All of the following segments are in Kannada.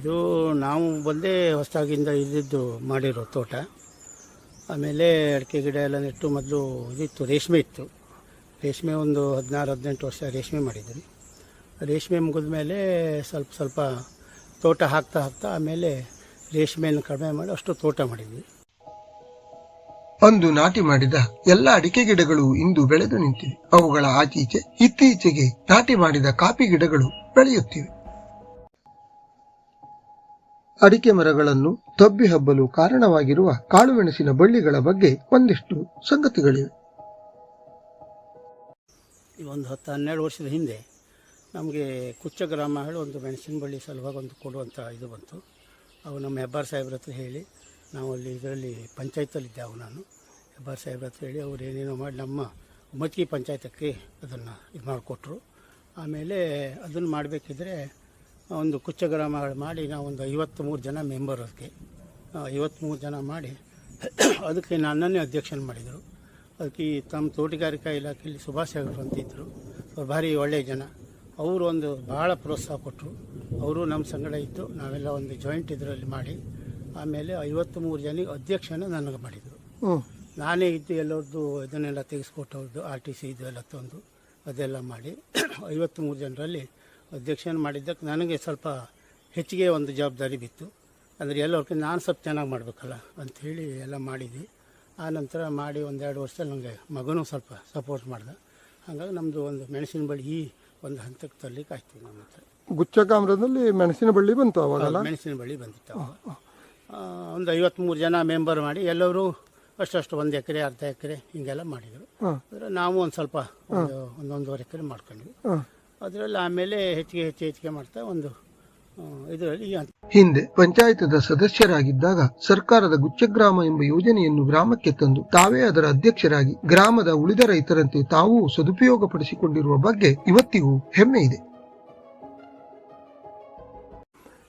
ಇದು ನಾವು ಬಂದೇ ಹೊಸದಾಗಿಂದ ಇದ್ದಿದ್ದು ಮಾಡಿರೋ ತೋಟ. ಆಮೇಲೆ ಅಡಿಕೆ ಗಿಡ ಎಲ್ಲ ನೆಟ್ಟು ಮೊದಲು ಇದಿತ್ತು, ರೇಷ್ಮೆ ಇತ್ತು. ರೇಷ್ಮೆ ಒಂದು ಹದಿನಾರು, ಹದಿನೆಂಟು ವರ್ಷ ರೇಷ್ಮೆ ಮಾಡಿದ್ವಿ ರೇಷ್ಮೆ ಮುಗಿದ ಮೇಲೆ ಸ್ವಲ್ಪ ಸ್ವಲ್ಪ ತೋಟ ಹಾಕ್ತಾ ಹಾಕ್ತಾ ಆಮೇಲೆ ರೇಷ್ಮೆಯನ್ನು ಕಡಿಮೆ ಮಾಡಿ ಅಷ್ಟು ತೋಟ ಮಾಡಿದ್ವಿ. ಅಂದು ನಾಟಿ ಮಾಡಿದ ಎಲ್ಲ ಅಡಿಕೆ ಗಿಡಗಳು ಇಂದು ಬೆಳೆದು ನಿಂತಿವೆ. ಅವುಗಳ ಆಚೀಚೆ ಇತ್ತೀಚೆಗೆ ನಾಟಿ ಮಾಡಿದ ಕಾಫಿ ಗಿಡಗಳು ಬೆಳೆಯುತ್ತಿವೆ. ಅಡಿಕೆ ಮರಗಳನ್ನು ತಬ್ಬಿ ಹಬ್ಬಲು ಕಾರಣವಾಗಿರುವ ಕಾಳುಮೆಣಸಿನ ಬಳ್ಳಿಗಳ ಬಗ್ಗೆ ಒಂದಿಷ್ಟು ಸಂಗತಿಗಳಿವೆ. ಒಂದು ಹತ್ತು ಹನ್ನೆರಡು ವರ್ಷದ ಹಿಂದೆ ನಮಗೆ ಕುಚ್ಚ ಗ್ರಾಮ ಹೇಳಿ ಒಂದು ಮೆಣಸಿನ ಬಳ್ಳಿ ಸಲುವಾಗಿ ಒಂದು ಕೊಡುವಂಥ ಇದು ಬಂತು. ಅವು ನಮ್ಮ ಹೆಬ್ಬಾರ್ ಸಾಹೇಬ್ರ ಹತ್ರ ಹೇಳಿ, ನಾವು ಅಲ್ಲಿ ಇದರಲ್ಲಿ ಪಂಚಾಯತಲ್ಲಿದ್ದೆ ಅವು ನಾನು. ಹೆಬ್ಬಾರ್ ಸಾಹೇಬ್ರ ಹತ್ರ ಹೇಳಿ, ಅವ್ರು ಏನೇನೋ ಮಾಡಿ ನಮ್ಮ ಉಮ್ಮತ್ಗಿ ಪಂಚಾಯತಕ್ಕೆ ಅದನ್ನು ಇದು ಮಾಡಿಕೊಟ್ರು. ಆಮೇಲೆ ಅದನ್ನು ಮಾಡಬೇಕಿದ್ರೆ ಒಂದು ಕುಚ್ಚ ಗ್ರಾಮಗಳು ಮಾಡಿ ನಾವೊಂದು ಒಂದು ಐವತ್ತ್ಮೂರು ಜನ ಮೆಂಬರ್ ಅದಕ್ಕೆ. ಐವತ್ತ್ಮೂರು ಜನ ಮಾಡಿ ಅದಕ್ಕೆ ನನ್ನನ್ನೇ ಅಧ್ಯಕ್ಷನ ಮಾಡಿದರು. ಅದಕ್ಕೆ ಈ ತಮ್ಮ ತೋಟಗಾರಿಕಾ ಇಲಾಖೆಯಲ್ಲಿ ಸುಭಾಷ್ ಅವರು ಅಂತಿದ್ದರು ಅವ್ರು ಭಾರಿ ಒಳ್ಳೆಯ ಜನ. ಅವರು ಒಂದು ಭಾಳ ಪ್ರೋತ್ಸಾಹ ಕೊಟ್ಟರು ಅವರು ನಮ್ಮ ಸಂಗಡ ಇದ್ದು ನಾವೆಲ್ಲ ಒಂದು ಜಾಯಿಂಟ್ ಇದರಲ್ಲಿ ಮಾಡಿ ಆಮೇಲೆ ಐವತ್ತ್ಮೂರು ಜನಿಗೆ ಅಧ್ಯಕ್ಷನ ನನಗೆ ಮಾಡಿದರು. ನಾನೇ ಇದ್ದು ಎಲ್ಲರದ್ದು ಇದನ್ನೆಲ್ಲ ತೆಗೆಸ್ಕೊಟ್ಟವ್ರದ್ದು ಆರ್ ಟಿ ಸಿ ಇದು ಎಲ್ಲ ತಂದು ಅದೆಲ್ಲ ಮಾಡಿ ಐವತ್ತ್ಮೂರು ಜನರಲ್ಲಿ ಅಧ್ಯಕ್ಷನ ಮಾಡಿದ್ದಕ್ಕೆ ನನಗೆ ಸ್ವಲ್ಪ ಹೆಚ್ಚಿಗೆ ಒಂದು ಜವಾಬ್ದಾರಿ ಬಿತ್ತು. ಅಂದರೆ ಎಲ್ಲರಿಗಿಂತ ನಾನು ಸ್ವಲ್ಪ ಚೆನ್ನಾಗಿ ಮಾಡಬೇಕಲ್ಲ ಅಂಥೇಳಿ ಎಲ್ಲ ಮಾಡಿದ್ವಿ. ಆ ನಂತರ ಮಾಡಿ ಒಂದೆರಡು ವರ್ಷದಲ್ಲಿ ನನಗೆ ಮಗನೂ ಸ್ವಲ್ಪ ಸಪೋರ್ಟ್ ಮಾಡ್ದೆ. ಹಾಗಾಗಿ ನಮ್ಮದು ಒಂದು ಮೆಣಸಿನ ಬಳ್ಳಿ ಈ ಒಂದು ಹಂತಕ್ಕೆ ತರಲಿಕ್ಕೆ ಆಯ್ತು ನಮ್ಮ ಹತ್ರ. ಗುಚ್ಚಕಾಮ್ರದಲ್ಲಿ ಮೆಣಸಿನ ಬಳ್ಳಿ ಬಂತು ಅವಾಗಲ್ಲ ಮೆಣಸಿನ ಬಳ್ಳಿ ಬಂದಿತ್ತು ಒಂದು ಐವತ್ತ್ಮೂರು ಜನ ಮೆಂಬರ್ ಮಾಡಿ ಎಲ್ಲರೂ ಅಷ್ಟು ಒಂದು ಎಕರೆ ಅರ್ಧ ಎಕರೆ ಹಿಂಗೆಲ್ಲ ಮಾಡಿದರು. ನಾವು ಒಂದು ಸ್ವಲ್ಪ ಒಂದು ಒಂದೊಂದುವರೆ ಎಕರೆ ಮಾಡ್ಕೊಂಡ್ವಿ ಅದರಲ್ಲಿ ಆಮೇಲೆ ಹೆಚ್ಚಿಗೆ ಹೆಚ್ಚು ಹೆಚ್ಚಿಗೆ ಮಾಡ್ತಾ ಒಂದು ಇದರಲ್ಲಿ ಹಿಂದೆ ಪಂಚಾಯತದ ಸದಸ್ಯರಾಗಿದ್ದಾಗ ಸರ್ಕಾರದ ಗುಚ್ಚಗ್ರಾಮ ಎಂಬ ಯೋಜನೆಯನ್ನು ಗ್ರಾಮಕ್ಕೆ ತಂದು ತಾವೇ ಅದರ ಅಧ್ಯಕ್ಷರಾಗಿ ಗ್ರಾಮದ ಉಳಿದ ರೈತರಂತೆ ತಾವೂ ಸದುಪಯೋಗಪಡಿಸಿಕೊಂಡಿರುವ ಬಗ್ಗೆ ಇವತ್ತಿಗೂ ಹೆಮ್ಮೆ ಇದೆ.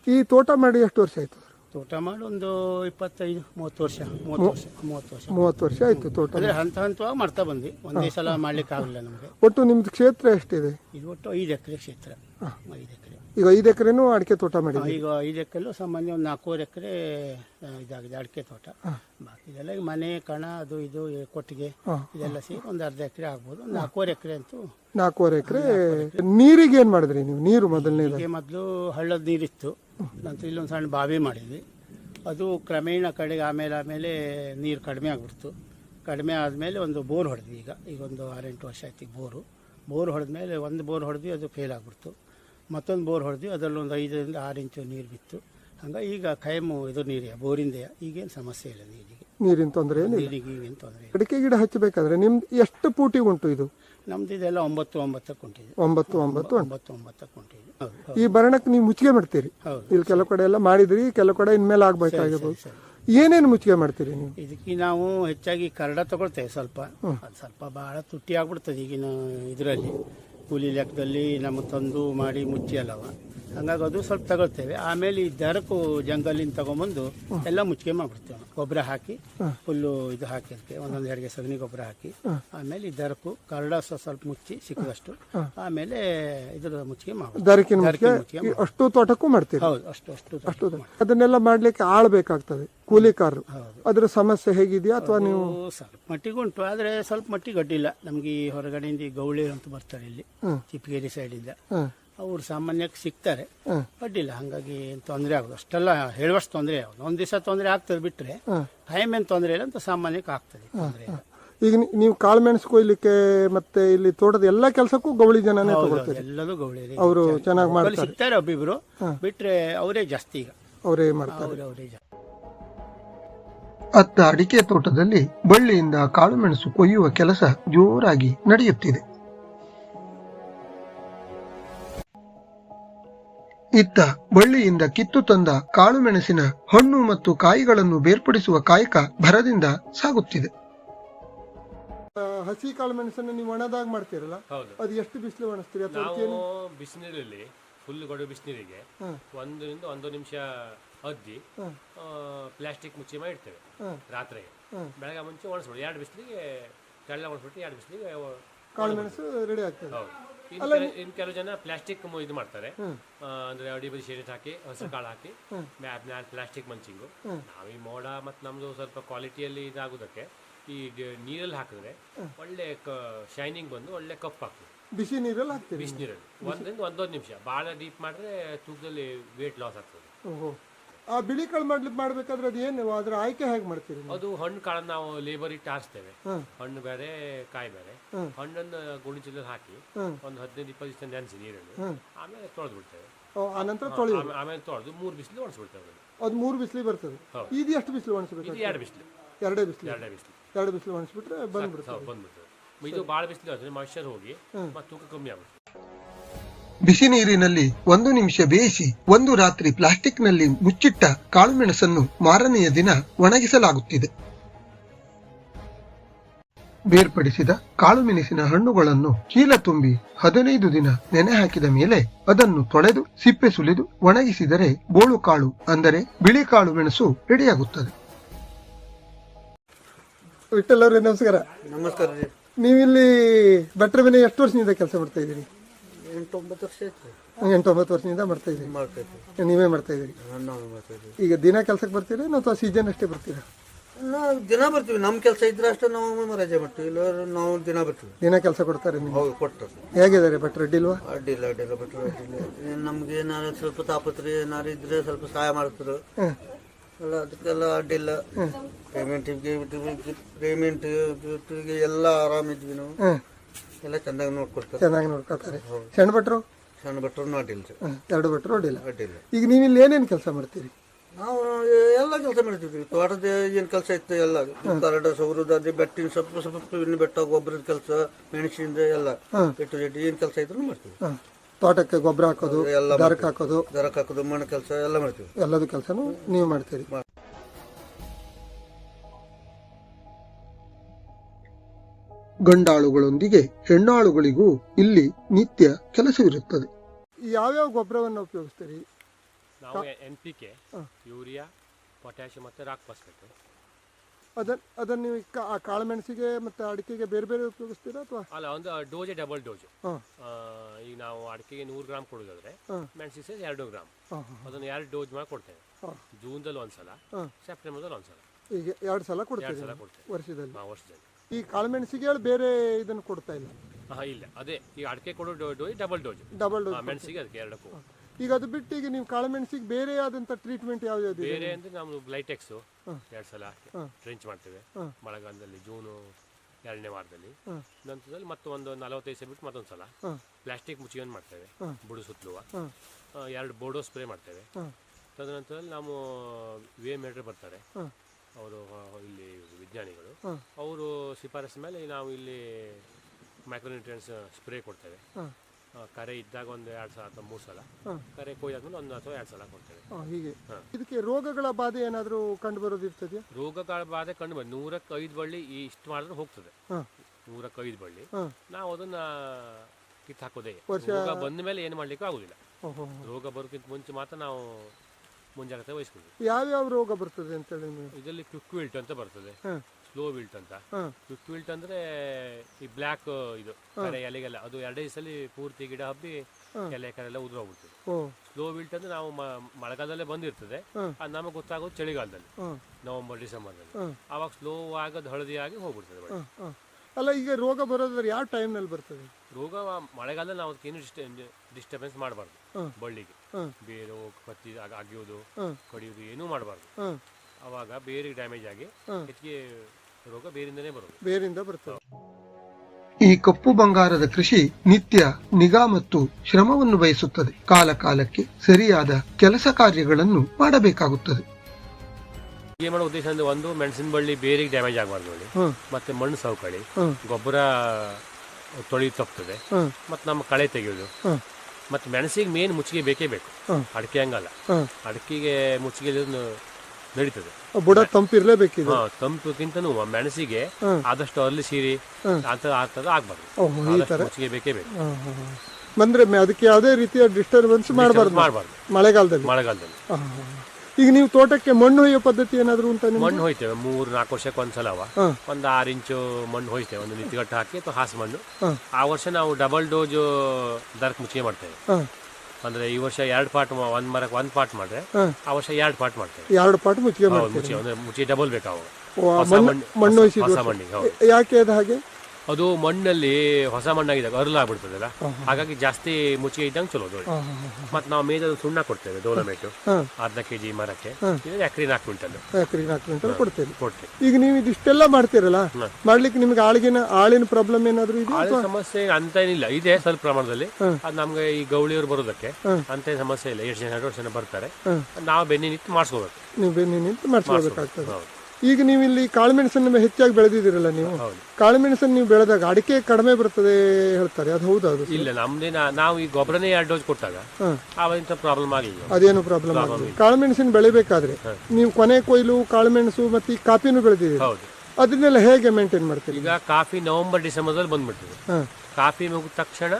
ಈ ತೋಟ ಮಾಡಿ ಎಷ್ಟು ವರ್ಷ ಆಯ್ತು? ತೋಟ ಮಾಡಿ ಒಂದು ಇಪ್ಪತ್ತೈದು ಮೂವತ್ತು ವರ್ಷ ಮೂವತ್ತು ವರ್ಷ ಮೂವತ್ತು ವರ್ಷ. ಮೂವತ್ತು ವರ್ಷ ಆಯ್ತು ತೋಟ ಅಂದರೆ ಹಂತ ಹಂತವಾಗಿ ಮಾಡ್ತಾ ಬಂದ್ವಿ. ಒಂದೇ ಸಲ ಮಾಡ್ಲಿಕ್ಕೆ ಆಗಲಿಲ್ಲ ನಮಗೆ. ಒಟ್ಟು ನಿಮ್ದು ಕ್ಷೇತ್ರ ಎಷ್ಟಿದೆ? ಇದು ಒಟ್ಟು ಐದು ಎಕರೆ ಕ್ಷೇತ್ರ. ಐದು ಎಕರೆ. ಈಗ ಐದು ಎಕರೆನೂ ಅಡಿಕೆ ತೋಟ ಮಾಡಿದೆ ಈಗ ಐದು ಎಕರೆಲ್ಲೂ ಸಾಮಾನ್ಯ ಒಂದು ನಾಲ್ಕೂವರೆ ಎಕರೆ ಇದಾಗಿದೆ ಅಡಿಕೆ ತೋಟ. ಬಾಕಿ ಇದೆಲ್ಲ ಈಗ ಮನೆ ಕಣ ಅದು ಇದು ಕೊಟ್ಟಿಗೆ ಇದೆಲ್ಲ ಸೇರಿ ಒಂದು ಅರ್ಧ ಎಕರೆ ಆಗ್ಬೋದು. ಒಂದು ನಾಲ್ಕೂವರೆ ಎಕರೆ ಅಂತೂ ನಾಲ್ಕೂವರೆ ಎಕರೆ ನೀರಿಗೆ ಏನು ಮಾಡಿದ್ರಿ ನೀವು? ನೀರು ಮೊದಲನೇ ಮೊದಲು ಹಳ್ಳದ ನೀರಿತ್ತು. ನಂತರ ಇಲ್ಲೊಂದು ಸಣ್ಣ ಬಾವಿ ಮಾಡಿದ್ವಿ. ಅದು ಕ್ರಮೇಣ ಕಡೆಗೆ ಆಮೇಲೆ ಆಮೇಲೆ ನೀರು ಕಡಿಮೆ ಆಗ್ಬಿಡ್ತು. ಕಡಿಮೆ ಆದಮೇಲೆ ಒಂದು ಬೋರ್ ಹೊಡೆದ್ವಿ ಈಗ. ಈಗ ಒಂದು ಆರೆಂಟು ವರ್ಷ ಆಯ್ತು ಈಗ ಬೋರು. ಬೋರ್ ಹೊಡೆದ್ಮೇಲೆ ಒಂದು ಬೋರ್ ಹೊಡೆದ್ವಿ ಅದು ಫೇಲ್ ಆಗ್ಬಿಡ್ತು. ಮತ್ತೊಂದು ಬೋರ್ ಹೊಡೆದ್ವಿ ಅದರಲ್ಲೊಂದು ಐದರಿಂದ ಆರು ಇಂಚು ನೀರು ಬಿತ್ತು. ಹಂಗೆ ಈಗ ಕೈಮು ಇದು ನೀರೇ ಬೋರಿಂದೆಯ ಈಗೇನು ಸಮಸ್ಯೆ ಇಲ್ಲ ನೀರಿಗೆ. ನೀರಿನ ತೊಂದರೆ ನೀರಿಗೆ ಈಗೇನು ತೊಂದರೆ ಅಡಿಕೆ ಗಿಡ ಹಚ್ಚಬೇಕಾದ್ರೆ ನಿಮ್ದು ಎಷ್ಟು ಪೂಟಿ ಉಂಟು ಇದು? ನಮ್ದು ಇದೆಲ್ಲ ಒಂಬತ್ತು ಒಂಬತ್ತಕ್ಕೆ ಉಂಟಿದೆ ಒಂಬತ್ತು ಒಂಬತ್ತು ಒಂಬತ್ತು ಒಂಬತ್ತಕ್ಕೆ ಹೌದು ಹೌದು. ಈ ಭರಣಕ್ಕೆ ನೀವು ಮುಚ್ಚಿಗೆ ಮಾಡ್ತೀರಿ? ಹೌದು. ಇಲ್ಲಿ ಕೆಲವು ಕಡೆ ಎಲ್ಲ ಮಾಡಿದ್ರಿ ಕೆಲವು ಕಡೆ ಇನ್ಮೇಲೆ ಆಗ್ಬೇಕಾಗಿರ್ಬೋದು. ಏನೇನು ಮುಚ್ಚಿಗೆ ಮಾಡ್ತೀರಿ ನೀವು? ಇದಕ್ಕೆ ನಾವು ಹೆಚ್ಚಾಗಿ ಕರಡ ತಗೊಳ್ತೇವೆ ಸ್ವಲ್ಪ. ಅದು ಸ್ವಲ್ಪ ಭಾಳ ತುಟ್ಟಿ ಆಗ್ಬಿಡ್ತದೆ ಈಗಿನ ಇದರಲ್ಲಿ. ಕೂಲಿ ಲೆಕ್ಕದಲ್ಲಿ ನಮ್ಮ ತಂದು ಮಾಡಿ ಮುಚ್ಚಿ ಅಲ್ಲವ ಹಂಗಾಗಿ ಅದು ಸ್ವಲ್ಪ ತಗೊಳ್ತೇವೆ. ಆಮೇಲೆ ಈ ದರಕು ಜಂಗಲಿಂದ ತಗೊಂಬಂದು ಎಲ್ಲ ಮುಚ್ಚಿಗೆ ಮಾಡ್ಬಿಡ್ತೇವೆ. ಗೊಬ್ಬರ ಹಾಕಿ ಫುಲ್ಲು ಇದು ಹಾಕಿರ್ತೇವೆ ಒಂದೊಂದು ಎರಡು ಸಗಣಿ ಗೊಬ್ಬರ ಹಾಕಿ. ಆಮೇಲೆ ಈ ದರಕು ಕರಡ ಸ್ವಲ್ಪ ಮುಚ್ಚಿ ಸಿಕ್ಕದಷ್ಟು ಆಮೇಲೆ ಇದ್ರ ಮುಚ್ಚಿಗೆ ಮಾಡ್ತೀವಿ ಅಷ್ಟು ತೋಟಕ್ಕೂ ಮಾಡ್ತೇವೆ ಹೌದು ಅಷ್ಟು ಅಷ್ಟು ಅಷ್ಟು ಅದನ್ನೆಲ್ಲ ಮಾಡ್ಲಿಕ್ಕೆ ಆಳ್ ಬೇಕಾಗ್ತದೆ. ಕೂಲಿಕಾರರು ಅದ್ರ ಸಮಸ್ಯೆ ಹೇಗಿದೆಯಾ ಅಥವಾ ನೀವು? ಸ್ವಲ್ಪ ಮಟ್ಟಿಗೆ ಉಂಟು ಆದ್ರೆ ಸ್ವಲ್ಪ ಮಟ್ಟಿಗೆ ಅಡ್ಡಿಲ್ಲ ನಮಗೆ ಈ ಹೊರಗಡೆಯಿಂದ ಈ ಗೌಳಿ ಅಂತ ಬರ್ತಾರೆ ಇಲ್ಲಿ ಚಿಪ್ಗೇರಿ ಚಿಪ್ಪಗೇರಿ ಸೈಡಿಂದ ಇಂದ. ಅವ್ರು ಸಾಮಾನ್ಯಕ್ಕೆ ಸಿಗ್ತಾರೆ. ಅಡ್ಡಿಲ್ಲ ಹಾಗಾಗಿ ಏನು ತೊಂದರೆ ಆಗೋದು. ಅಷ್ಟೆಲ್ಲ ಹೇಳುವಷ್ಟು ತೊಂದರೆ ಆಗೋದು. ಒಂದು ದಿವಸ ತೊಂದರೆ ಆಗ್ತದೆ ಬಿಟ್ರೆ ಟೈಮ್ ಏನು ತೊಂದರೆ ಇಲ್ಲ ಅಂತ ಸಾಮಾನ್ಯಕ್ಕೆ ಆಗ್ತದೆ. ತೊಂದರೆ ಈಗ ನೀವು ಕಾಳುಮೆಣಸು ಕೊಯ್ಲಿಕ್ಕೆ ಮತ್ತೆ ಇಲ್ಲಿ ತೋಟದ ಎಲ್ಲ ಕೆಲಸಕ್ಕೂ ಗೌಳಿ ಜನನೇ ತಗೊಳ್ತಾರೆ. ಎಲ್ಲದೂ ಗೌಳಿ ಅವರು ಚೆನ್ನಾಗಿ ಮಾಡ್ತಾರೆ. ಸಿಗ್ತಾರೆ ಒಬ್ಬಿಬ್ರು ಬಿಟ್ರೆ ಅವರೇ ಜಾಸ್ತಿ ಈಗ. ಅವರೇ ಮಾಡ್ತಾರೆ. ಅವರೇ ಜಾಸ್ತಿ. ಅತ್ತ ಅಡಿಕೆ ತೋಟದಲ್ಲಿ ಬಳ್ಳಿಯಿಂದ ಕಾಳುಮೆಣಸು ಕೊಯ್ಯುವ ಕೆಲಸ ಜೋರಾಗಿ ನಡೆಯುತ್ತಿದೆ. ಇತ್ತ ಬಳ್ಳಿಯಿಂದ ಕಿತ್ತು ತಂದ ಕಾಳುಮೆಣಸಿನ ಹಣ್ಣು ಮತ್ತು ಕಾಯಿಗಳನ್ನು ಬೇರ್ಪಡಿಸುವ ಕಾಯಕ ಭರದಿಂದ ಸಾಗುತ್ತಿದೆ. ಹಸಿ ಕಾಳುಮೆಣಸನ್ನು ನೀವು ಒಣದಾಗ ಮಾಡ್ತೀರಲ್ಲ ಹೌದು. ಅದು ಎಷ್ಟು ಬಿಸಿಲು ಒಣಸ್ತೀರಿ ನಾವು ಬಿಸಿನೀರಲ್ಲಿ ಫುಲ್ ಗೊಡೆ ಬಿಸಿನೀರಿಗೆ ಒಂದರಿಂದ ಒಂದು ನಿಮಿಷ ಅದ್ದಿ ಪ್ಲಾಸ್ಟಿಕ್ ಮುಚ್ಚಿ ಮಾಡಿರ್ತೇವೆ. ರಾತ್ರಿ. ಬೆಳಗ್ಗೆ ಮುಂಚೆ ಒಣಸ್ಬಿಡಿ ಎರಡು ಬಿಸಿಲಿಗೆ ಕಳ್ಳ ಒಣಸ್ಬಿಟ್ಟು ಎರಡು ಬಿಸಿಲಿಗೆ ಕಾಳುಮೆಣಸು ರೆಡಿ ಆಗ್ತದೆ. ಹೌದು. ಇನ್ನು ಕೆಲ- ಇನ್ನು ಕೆಲವು ಜನ ಪ್ಲಾಸ್ಟಿಕ್ ಇದು ಮಾಡ್ತಾರೆ. ಅಂದ್ರೆ ಅಡಿ ಬದಿ ಶೇಟ್ ಹಾಕಿ ಹಸಿರು ಕಾಳು ಹಾಕಿ ಮ್ಯಾಲ್ ಪ್ಲಾಸ್ಟಿಕ್ ಮಂಚಿಂಗು. ನಾವು ಈ ಮೋಡ ಮತ್ತು ನಮ್ದು ಸ್ವಲ್ಪ ಕ್ವಾಲಿಟಿಯಲ್ಲಿ ಇದಾಗೋದಕ್ಕೆ ಈ ನೀರಲ್ಲಿ ಹಾಕಿದ್ರೆ ಒಳ್ಳೆ ಶೈನಿಂಗ್ ಬಂದು ಒಳ್ಳೆ ಕಪ್ ಹಾಕ್ತದೆ ಬಿಸಿ ನೀರಲ್ಲಿ ಬಿಸಿ ನೀರಲ್ಲಿ. ಒಂದರಿಂದ ಒಂದೊಂದು ನಿಮಿಷ. ಭಾಳ ಡೀಪ್ ಮಾಡಿದ್ರೆ ತೂಕದಲ್ಲಿ ವೇಟ್ ಲಾಸ್ ಆಗ್ತದೆ. ಆ ಬಿಳಿ ಕಾಳು ಮಾಡ್ಲಿಕ್ಕೆ ಮಾಡ್ಬೇಕಾದ್ರೆ ಅದು ಏನು ಅದ್ರ ಆಯ್ಕೆ ಹೇಗೆ ಮಾಡ್ತೀರಿ ನೀವು? ಅದು ಹಣ್ಣು ಕಾಳನ್ನ ನಾವು ಲೇಬರ್ ಇಟ್ಟು ಆರಿಸ್ತೇವೆ. ಹ್ಮ್. ಹಣ್ಣು ಬೇರೆ ಕಾಯಿ ಬೇರೆ. ಹಣ್ಣನ್ನು ಗುಣಿಚೀಲದಲ್ಲಿ ಹಾಕಿ ಹ್ಮ್. ಒಂದು ಹದಿನೈದು ಇಪ್ಪತ್ತು ದಿವಸ ನೆನೆಸಿ ನೀರಲ್ಲಿ ಹ್ಮ್. ಆಮೇಲೆ ತೊಳೆದು ಬಿಡ್ತೇವೆ ಓ, ಆ ನಂತರ ಆಮೇಲೆ- ಆಮೇಲೆ ತೊಳೆದು ಮೂರು ಬಿಸಿಲು ಒಣಸ್ಬಿಡ್ತೇವೆ ಅದನ್ನು. ಅದು ಮೂರು ಬಿಸಿಲು ಬರ್ತದೆ. ಹೌದು. ಇದು ಎಷ್ಟು ಬಿಸಿಲು ಒಣಸ್ಬೇಕು ಇದು ಎರಡು ಬಿಸಿಲು. ಎರಡೇ ಬಿಸಿಲು. ಎರಡೇ ಬಿಸಿಲು. ಎರಡು ಬಿಸಿಲು ಒಣಸ್ಬಿಟ್ರೆ ಬಂದ್ಬಿಡ್ತದೆ. ಹೌದು ಬಂದ್ಬಿಡ್ತದೆ. ಇದು ಭಾಳ ಬಿಸಿಲು ಆದರೆ ಮಾಯ್ಶ್ಚರ್ ಹೋಗಿ ಮತ್ತು ತೂಕ ಕಮ್ಮಿ ಆಗುತ್ತೆ ಬಿಸಿ ನೀರಿನಲ್ಲಿ ಒಂದು ನಿಮಿಷ ಬೇಯಿಸಿ ಒಂದು ರಾತ್ರಿ ಪ್ಲಾಸ್ಟಿಕ್ನಲ್ಲಿ ಮುಚ್ಚಿಟ್ಟ ಕಾಳುಮೆಣಸನ್ನು ಮಾರನೆಯ ದಿನ ಒಣಗಿಸಲಾಗುತ್ತಿದೆ. ಬೇರ್ಪಡಿಸಿದ ಕಾಳುಮೆಣಸಿನ ಹಣ್ಣುಗಳನ್ನು ಚೀಲ ತುಂಬಿ ಹದಿನೈದು ದಿನ ನೆನೆ ಹಾಕಿದ ಮೇಲೆ ಅದನ್ನು ತೊಳೆದು ಸಿಪ್ಪೆ ಸುಲಿದು ಒಣಗಿಸಿದರೆ ಬೋಳು ಕಾಳು ಅಂದರೆ ಬಿಳಿ ಕಾಳು ಮೆಣಸು ರೆಡಿಯಾಗುತ್ತದೆ. ವಿಠಲ್ ಅವರೇ ನಮಸ್ಕಾರ. ನಮಸ್ಕಾರ ನೀವಿಲ್ಲಿ ಭಟ್ರ ಮನೆ ಎಷ್ಟು ವರ್ಷದಿಂದ ಕೆಲಸ ಮಾಡ್ತಾ ಇದ್ದೀರಿ? ಎಂಟು ಒಂಬತ್ತು ವರ್ಷ ಆಯ್ತು. ಎಂಟು ಒಂಬತ್ತು ವರ್ಷದಿಂದ ಮಾಡ್ತಾ ಇದ್ದೀವಿ. ಮಾಡ್ತೈತಿ ನೀವೇ ಮಾಡ್ತಾ ಇದ್ದೀರಿ. ನಾವು ಈಗ ದಿನ ಕೆಲಸಕ್ಕೆ ಬರ್ತೀರಾ ಅಥವಾ ಸೀಸನ್ ಅಷ್ಟೇ ಬರ್ತೀರಾ? ನಾವು ದಿನ ಬರ್ತೀವಿ. ನಮ್ಮ ಕೆಲಸ ಇದ್ರೆ ಅಷ್ಟೇ ನಾವು ರಜೆ ಮಾಡ್ತೀವಿ. ಇಲ್ಲ ನಾವು ದಿನ ಬರ್ತೀವಿ. ದಿನ ಕೆಲಸ ಕೊಡ್ತಾರೆ ನಿಮ್ಗೆ? ಹೌದು ಕೊಟ್ಟರು ಹೇಗಿದ್ದಾರೆ ಭಟ್ರು ಅಡ್ಡಿಲ್ವಾ ಅಡ್ಡಿಲ್ಲ ಅಡ್ಡಿಲ್ಲ ಬಿಟ್ಟರು ಅಡ್ಡಿಲ್ಲ ನಮ್ಗೆ ಏನಾರು ಸ್ವಲ್ಪ ತಾಪತ್ರೆ ಏನಾರು ಇದ್ರೆ ಸ್ವಲ್ಪ ಸಹಾಯ ಮಾಡ್ತಾರೆ. ಎಲ್ಲ ಅದಕ್ಕೆಲ್ಲ ಅಡ್ಡಿಲ್ಲ ಪೇಮೆಂಟ್ ಪೇಮೆಂಟ್ ಎಲ್ಲ ಆರಾಮಿದ್ವಿ ನಾವು. ಎಲ್ಲ ಚೆನ್ನಾಗಿ ನೋಡ್ಕೊಡ್ತಾರೆ ಚೆನ್ನಾಗಿ ನೋಡ್ಕೊತಾರೆ ಸಣ್ಣ ಭಟ್ರು? ಸಣ್ಣ ಭಟ್ರು ಅಡ್ಡಿಲ್ಲ ಹ್ಮ್. ಎರಡು ಭಟ್ರು ಅಡ್ಡಿಲ್ಲ ಅಡ್ಡಿಲ್ಲ ಈಗ ನೀವು ಇಲ್ಲಿ ಏನೇನು ಕೆಲಸ ಮಾಡ್ತೀರಿ? ನಾವು ಎಲ್ಲ ಕೆಲಸ ಮಾಡ್ತಿದ್ವಿ. ತೋಟದ ಏನು ಕೆಲಸ ಇತ್ತು ಎಲ್ಲ. ಕರಡ ಸೌರದ ಅದೇ ಬೆಟ್ಟಿನ ಸ್ವಲ್ಪ ಸ್ವಲ್ಪ ಇನ್ನು ಬೆಟ್ಟ ಗೊಬ್ಬರದ ಕೆಲಸ ಮೆಣಸಿಂದ ಎಲ್ಲ. ಬೆಟ್ಟು ಜಡ್ಡಿ ಏನು ಕೆಲಸ ಇದ್ರು ಮಾಡ್ತೀವಿ. ತೋಟಕ್ಕೆ ಗೊಬ್ಬರ ಹಾಕೋದು ಎಲ್ಲ ದರಕ್ಕೆ ಹಾಕೋದು. ದರಕ್ಕೆ ಹಾಕೋದು ಮಣ್ಣು ಕೆಲಸ ಎಲ್ಲ ಮಾಡ್ತೀವಿ. ಎಲ್ಲದೂ ಕೆಲಸನೂ ನೀವು ಮಾಡ್ತೀರಿ. ಗಂಡಾಳುಗಳೊಂದಿಗೆ ಹೆಣ್ಣಾಳುಗಳಿಗೂ ಇಲ್ಲಿ ನಿತ್ಯ ಕೆಲಸವಿರುತ್ತದೆ. ಯಾವ್ಯಾವ ಗೊಬ್ಬರವನ್ನು ಉಪಯೋಗಿಸ್ತೀರಿ? ನಾವು N P K urea potassium ಮತ್ತು ರಾಕ್ ಫಾಸ್ಫೇಟ್. ಅದನ್ ಅದನ್ನ ನೀವು ಕಾ- ಆ ಕಾಳುಮೆಣಸಿಗೆ ಮತ್ತು ಅಡಿಕೆಗೆ ಬೇರೆ ಬೇರೆ ಉಪಯೋಗಿಸ್ತೀರಾ ಅಥವಾ? ಅಲ್ಲ ಒಂದು ಡೋಜೆ ಡಬಲ್ ಡೋಜ್. ಹಾಂ. ಈಗ ನಾವು ಅಡಿಕೆಗೆ ನೂರು ಗ್ರಾಮ್ ಕೊಡೋದಾದ್ರೆ ಹಾಂ. ಮೆಣಸಿಗೆ ಸೇರಿ ಎರಡು ಗ್ರಾಮ್ ಹಾಂ ಹಾಂ ಅದನ್ನು ಎರಡು ಡೋಜ್ ಮಾಡಿ ಕೊಡ್ತೇವೆ. ಹಾಂ. ಜೂನ್ದಲ್ಲಿ ಒಂದ್ಸಲ ಹಾಂ. ಸೆಪ್ಟೆಂಬರ್ದಲ್ಲಿ ಒಂದ್ಸಲ. ಈಗ ಎರಡು ಸಲ ಎರಡು ಕೊಡ್ತೀರಿ ಸಲ ಕೊಡ್ತೇವೆ. ವರ್ಷದಲ್ಲಿ? ನಾವು ವರ್ಷದಲ್ಲಿ. ಈ ಕಾಳುಮೆಣಸಿಗೆ ಬೇರೆ ಇದನ್ನು ಕೊಡ್ತಾ ಇಲ್ಲ. ಹಾಂ ಇಲ್ಲ. ಅದೇ ಈಗ ಅಡಕೆ ಕೊಡೋ ಡೋ dose double dose double dose ಮೆಣಸಿಗೆ ಅದಕ್ಕೆ ಎರಡಕ್ಕೂ. ಈಗ ಅದು ಬಿಟ್ಟು ಈಗ ನೀವು ಕಾಳುಮೆಣಸಿಗೆ ಬೇರೆ ಆದಂಥ ಟ್ರೀಟ್ಮೆಂಟ್ ಯಾವ್ದು ಬೇರೆ ಅಂದ್ರೆ ನಾವು ಲೈಟೆಕ್ಸ್. ಎರಡು ಸಲ. ಟ್ರೆಂಚ್ ಮಾಡ್ತೇವೆ. ಮಳೆಗಾಲದಲ್ಲಿ ಜೂನು ಎರಡನೇ ವಾರದಲ್ಲಿ. ನಂತರದಲ್ಲಿ ಮತ್ತೊಂದು ನಲವತ್ತೈದು ಸಲ ಬಿಟ್ಟು ಮತ್ತೊಂದು ಸಲ ಪ್ಲಾಸ್ಟಿಕ್ ಮುಚ್ಚಿಗೆ ಮಾಡ್ತೇವೆ. ಬುಡು ಸುತ್ತಲುವ. ಎರಡು ಬೋರ್ಡೋ ಸ್ಪ್ರೇ ಮಾಡ್ತೇವೆ. ತದನಂತರದಲ್ಲಿ ನಾವು ವಿ ಎಂ ಬರ್ತಾರೆ. ಅವರು ಇಲ್ಲಿ ವಿಜ್ಞಾನಿಗಳು. ಅವರು ಶಿಫಾರಸ್ ಮೇಲೆ ನಾವು ಇಲ್ಲಿ ಮೈಕ್ರೋನ್ಯೂಟ್ರಿಯನ್ಸ್ ಸ್ಪ್ರೇ ಕೊಡ್ತೇವೆ. ಕರೆ ಇದ್ದಾಗ ಒಂದು ಎರಡು ಸಲ ಅಥವಾ ಮೂರು ಸಲ. ಕರೆ ಕೊಯ್ದಾದ್ಮೇಲೆ ಒಂದು ಅಥವಾ ಎರಡು ಸಲ ಕೊಡ್ತೇವೆ. ಹೀಗೆ. ಇದಕ್ಕೆ ರೋಗಗಳ ಬಾಧೆ ಏನಾದರೂ ಕಂಡು ಬರೋದಿರ್ತದೆ ಇರ್ತದೆಯಾ ರೋಗಗಳ ಬಾಧೆ ಕಂಡು ಬಂದು ನೂರಕ್ಕೆ ಐದು ಬಳ್ಳಿ ಈ ಇಷ್ಟು ಮಾಡಿದ್ರೆ ಹೋಗ್ತದೆ. ನೂರಕ್ಕೆ ಐದು ಬಳ್ಳಿ. ನಾವು ಅದನ್ನ ಕಿತ್ತು ಹಾಕೋದೇ ರೋಗ ಬಂದ ಮೇಲೆ ಏನು ಮಾಡ್ಲಿಕ್ಕೆ ಆಗುದಿಲ್ಲ. ರೋಗ ಬರೋಕ್ಕಿಂತ ಮುಂಚೆ ಮಾತ್ರ ನಾವು ಮುಂಜಾಗ್ರತೆ ವಹಿಸ್ಕೊಳ್ಬೇಕು. ಯಾವ್ಯಾವ ರೋಗ ಬರ್ತದೆ ಅಂತೇಳಿ ನೀವು ಇದರಲ್ಲಿ ಕ್ವಿಕ್ ವಿಲ್ಟ್ ಅಂತ ಬರ್ತದೆ. ಹಾಂ. ಸ್ಲೋ ವಿಲ್ಟ್ ಅಂತ. ಹಾಂ. ಕ್ವಿಕ್ ವಿಲ್ಟ್ ಅಂದ್ರೆ ಈ ಬ್ಲ್ಯಾಕ್ ಇದು ಎಲೆಗೆಲ್ಲ. ಅದು ಎರಡೇ ದಿವಸದಲ್ಲಿ ಪೂರ್ತಿ ಗಿಡ ಹಬ್ಬಿ ಎಲೆ ಕರೆಲ್ಲ ಉದುರು ಹೋಗ್ಬಿಡ್ತದೆ ಓ. ಸ್ಲೋ ವಿಲ್ಟ್ ಅಂದ್ರೆ ನಾವು ಮ- ಮಳೆಗಾಲದಲ್ಲೇ ಬಂದಿರ್ತದೆ. ಹಾಂ. ಅದು ನಮಗೆ ಗೊತ್ತಾಗೋದು ಚಳಿಗಾಲದಲ್ಲಿ. ಹಾಂ. ನವೆಂಬರ್ ಡಿಸೆಂಬರ್ನಲ್ಲಿ ಹಾಂ. ಆವಾಗ ಸ್ಲೋ ಆಗೋದು ಹಳದಿ ಆಗಿ ಹೋಗ್ಬಿಡ್ತದೆ ಬೆಳೆ. ಹಾಂ ಹಾಂ. ಅಲ್ಲ ಈಗ ರೋಗ ಬರೋದ್ರೆ ಯಾವ ಟೈಮ್ನಲ್ಲಿ ಬರ್ತದೆ? ರೋಗ ಮಳೆಗಾಲದಲ್ಲಿ ನಾವು ಏನು ಡಿಸ್ಟರ್ಬೆನ್ಸ್ ಮಾಡಬಾರ್ದು. ಬಳ್ಳಿಗೆ. ಬೇರೆ ಕತ್ತಿ ಅಗ- ಅಗಿಯೋದು ಕಡಿಯೋದು ಏನೂ ಮಾಡಬಾರ್ದು. ಹಾಂ ಅವಾಗ ಬೇರೆ ಡ್ಯಾಮೇಜ್ ಆಗಿ. ಹೆಚ್ಚಿಗೆ ರೋಗ ಬೇರಿಂದನೇ ಬರೋದು. ಬೇರಿಂದ ಬರ್ತದೆ. ಈ ಕಪ್ಪು ಬಂಗಾರದ ಕೃಷಿ ನಿತ್ಯ ನಿಗಾ ಮತ್ತು ಶ್ರಮವನ್ನು ಬಯಸುತ್ತದೆ. ಕಾಲ ಕಾಲಕ್ಕೆ ಸರಿಯಾದ ಕೆಲಸ ಕಾರ್ಯಗಳನ್ನು ಮಾಡಬೇಕಾಗುತ್ತದೆ. ಏನು ಮಾಡೋ ಉದ್ದೇಶ ಅಂದ್ರೆ ಒಂದು ಮೆಣಸಿನ ಬಳ್ಳಿ ಬೇರೆ ಡ್ಯಾಮೇಜ್ ಆಗಬಾರ್ದು ನೋಡಿ. ಹಾಂ ಮತ್ತೆ ಮಣ್ಣು ಸವಕಳಿ ಗೊಬ್ಬರ ತೊಳಿ ತಪ್ಪುತ್ತದೆ ಮತ್ತೆ ಮತ್ತು ನಮ್ಮ ಕಳೆ ತೆಗೆಯೋದು. ಮತ್ತು ಮೆಣಸಿಗೆ ಮೇನ್ ಮುಚ್ಚಿಗೆ ಬೇಕೇ ಬೇಕು. ಅಡಿಕೆ ಹಂಗಲ್ಲ. ಅಡಿಕೆಗೆ ಮುಚ್ಚಿಗೆ ನಡೀತದೆ. ಬುಡ ತಂಪಿರ್ಲೇಬೇಕಿದೆ ಹಾ ತಂಪಕ್ಕಿಂತನೂ ಮೆಣಸಿಗೆ ಆದಷ್ಟು ಅರ್ಲಿ ಸೀರಿ ಹಾಂ. ಅಂತ ಆಗ್ತದ ಆಗ್ಬಾರ್ದು. ಮುಚ್ಚಿಗೆ ಬೇಕೇ ಬೇಕು. ಅಂದ್ರೆ ಅದಕ್ಕೆ ಯಾವುದೇ ರೀತಿಯ ಡಿಸ್ಟರ್ಬೆನ್ಸ್ ಮಾಡಬಾರ್ದು. ಮಾಡಬಾರ್ದು. ಮಳೆಗಾಲದಲ್ಲಿ. ಮಳೆಗಾಲದಲ್ಲಿ. ಈಗ ನೀವು ತೋಟಕ್ಕೆ ಮಣ್ಣು ಹೊಯ್ಯೋ ಪದ್ಧತಿ ಏನಾದ್ರು ಉಂಟಾ ನಿಮ್ಗೆ? ಮಣ್ಣು ಹೋಯ್ತೇವೆ. ಮೂರು ನಾಲ್ಕು ವರ್ಷಕ್ಕೆ ಒಂದ್ಸಲ ಅವ. ಹಾ. ಒಂದು ಆರು ಇಂಚು ಮಣ್ಣು ಹೋಯ್ತೇವೆ. ಒಂದು ನಿತ್ತಿಗಟ್ಟು ಹಾಕಿ ಅಥವಾ ಹಾಸು ಮಣ್ಣು. ಹಾ. ಆ ವರ್ಷ ನಾವು ಡಬಲ್ ಡೋಸು ದರ್ಕ್ ಮುಚ್ಚಿಗೆ ಮಾಡ್ತೇವೆ. ಹಾ. ಅಂದ್ರೆ ಈ ವರ್ಷ ಎರಡು ಪಾರ್ಟ್ ಒಂದ್ ಮರಕ್ಕೆ ಒಂದ್ ಪಾರ್ಟ್ ಮಾಡ್ರೆ ಹಾ. ಆ ವರ್ಷ ಎರಡು ಪಾರ್ಟ್ ಮಾಡ್ತೇವೆ. ಎರಡು ಪಾಟ್ ಮುಚ್ಚಿಗೆ ಹೌದು ಮಾಡ್ತೀರಿ ಮುಚ್ಚಿ ಅಂದ್ರೆ ಮುಚ್ಚಿ ಡಬಲ್ ಬೇಕು ಅವಾಗ ಓ, ಆ ಹೊಸ ಮಣ್ಣು ಮಣ್ಣು ಮಣ್ಣು ಹೊಯ್ಸಿದ್ದು ಹೊಸ ಮಣ್ಣಿಗೆ ಹೌದು. ಯಾಕೆ ಅದು ಹಾಗೆ? ಅದು ಮಣ್ಣಲ್ಲಿ ಹೊಸ ಮಣ್ಣಾಗಿದ್ದಾಗ ಅರಳು ಆಗ್ಬಿಡ್ತದಲ್ಲ ಹಾಗಾಗಿ ಜಾಸ್ತಿ ಮುಚ್ಚಿಗೆ ಇದ್ದಂಗೆ ಚಲೋ ಅದು. ಮತ್ತೆ ನಾವು ಮೇಜಲ್ಲಿ ಸುಣ್ಣ ಕೊಡ್ತೇವೆ ಡೋಲಮೇಟು. ಅರ್ಧ ಅರ್ಧ ಕೆಜಿ ಮರಕ್ಕೆ. ಎಕರೆ ನಾಲ್ಕು ಕ್ವಿಂಟಲ್ ಎಕರೆ ನಾಲ್ಕು ಕ್ವಿಂಟಲ್ ಕೊಡ್ತೇವೆ. ಕೊಡ್ತೇವೆ. ಈಗ ನೀವು ಇದಿಷ್ಟೆಲ್ಲ ಮಾಡ್ತೀರಲ್ಲ ಮಾಡ್ಲಿಕ್ಕೆ ನಿಮ್ಗೆ ಆಳಿಗಿನ ಆಳಿನ ಪ್ರಾಬ್ಲಮ್ ಏನಾದ್ರು ಇದೆ ಸಮಸ್ಯೆ ಅಂತ ಏನಿಲ್ಲ. ಇದೆ ಸ್ವಲ್ಪ ಪ್ರಮಾಣದಲ್ಲಿ. ಅದು ನಮ್ಗೆ ಈ ಗೌಳಿಯವರು ಬರೋದಕ್ಕೆ. ಅಂತ ಸಮಸ್ಯೆ ಇಲ್ಲ. ಎಷ್ಟು ಜನ ಎರಡು ಜನ ಬರ್ತಾರೆ. ನಾವು ಬೆನ್ನಿ ನಿಂತು ಮಾಡಿಸ್ಕೋಬೇಕು. ನೀವು ಬೆನ್ನಿ ನಿಂತು ಮಾಡಿಸ್ಕೋಬೇಕಾಗ್ತದೆ ಈಗ ನೀವು ಇಲ್ಲಿ ಕಾಳುಮೆಣಸನ್ನು ಹೆಚ್ಚಾಗಿ ಬೆಳೆದಿದ್ದೀರಲ್ಲ ನೀವು? ಕಾಳುಮೆಣಸನ್ನು ನೀವು ಬೆಳೆದಾಗ ಅಡಿಕೆ ಕಡಿಮೆ ಬರ್ತದೆ ಹೇಳ್ತಾರೆ. ಅದು ಹೌದಾ ಅದು? ಇಲ್ಲ ನಮ್ದೇ ನಾವು ಈ ಗೊಬ್ಬರನೇ ಎರಡು ಡೋಸ್ ಕೊಟ್ಟಾಗ ಹಾಂ. ಅವಂತ ಪ್ರಾಬ್ಲಮ್ ಆಗಿಲ್ಲ ಅದೇನು ಪ್ರಾಬ್ಲಮ್ ಆಗಿಲ್ಲ ಕಾಳುಮೆಣಸಿನ ಬೆಳಿಬೇಕಾದ್ರೆ ನೀವು ಕೊನೆ ಕೊಯ್ಲು ಕಾಳುಮೆಣಸು ಮತ್ತೆ ಈ ಕಾಫಿನೂ ಬೆಳೆದಿದ್ದೀರಿ. ಹೌದು. ಅದನ್ನೆಲ್ಲ ಹೇಗೆ ಮೇಂಟೈನ್ ಮಾಡ್ತೀರಿ? ಈಗ ಕಾಫಿ ನವೆಂಬರ್ ಡಿಸೆಂಬರ್ದಲ್ಲಿ ಬಂದ್ಬಿಡ್ತದೆ. ಹಾಂ. ಕಾಫಿ ಮುಗಿದ ತಕ್ಷಣ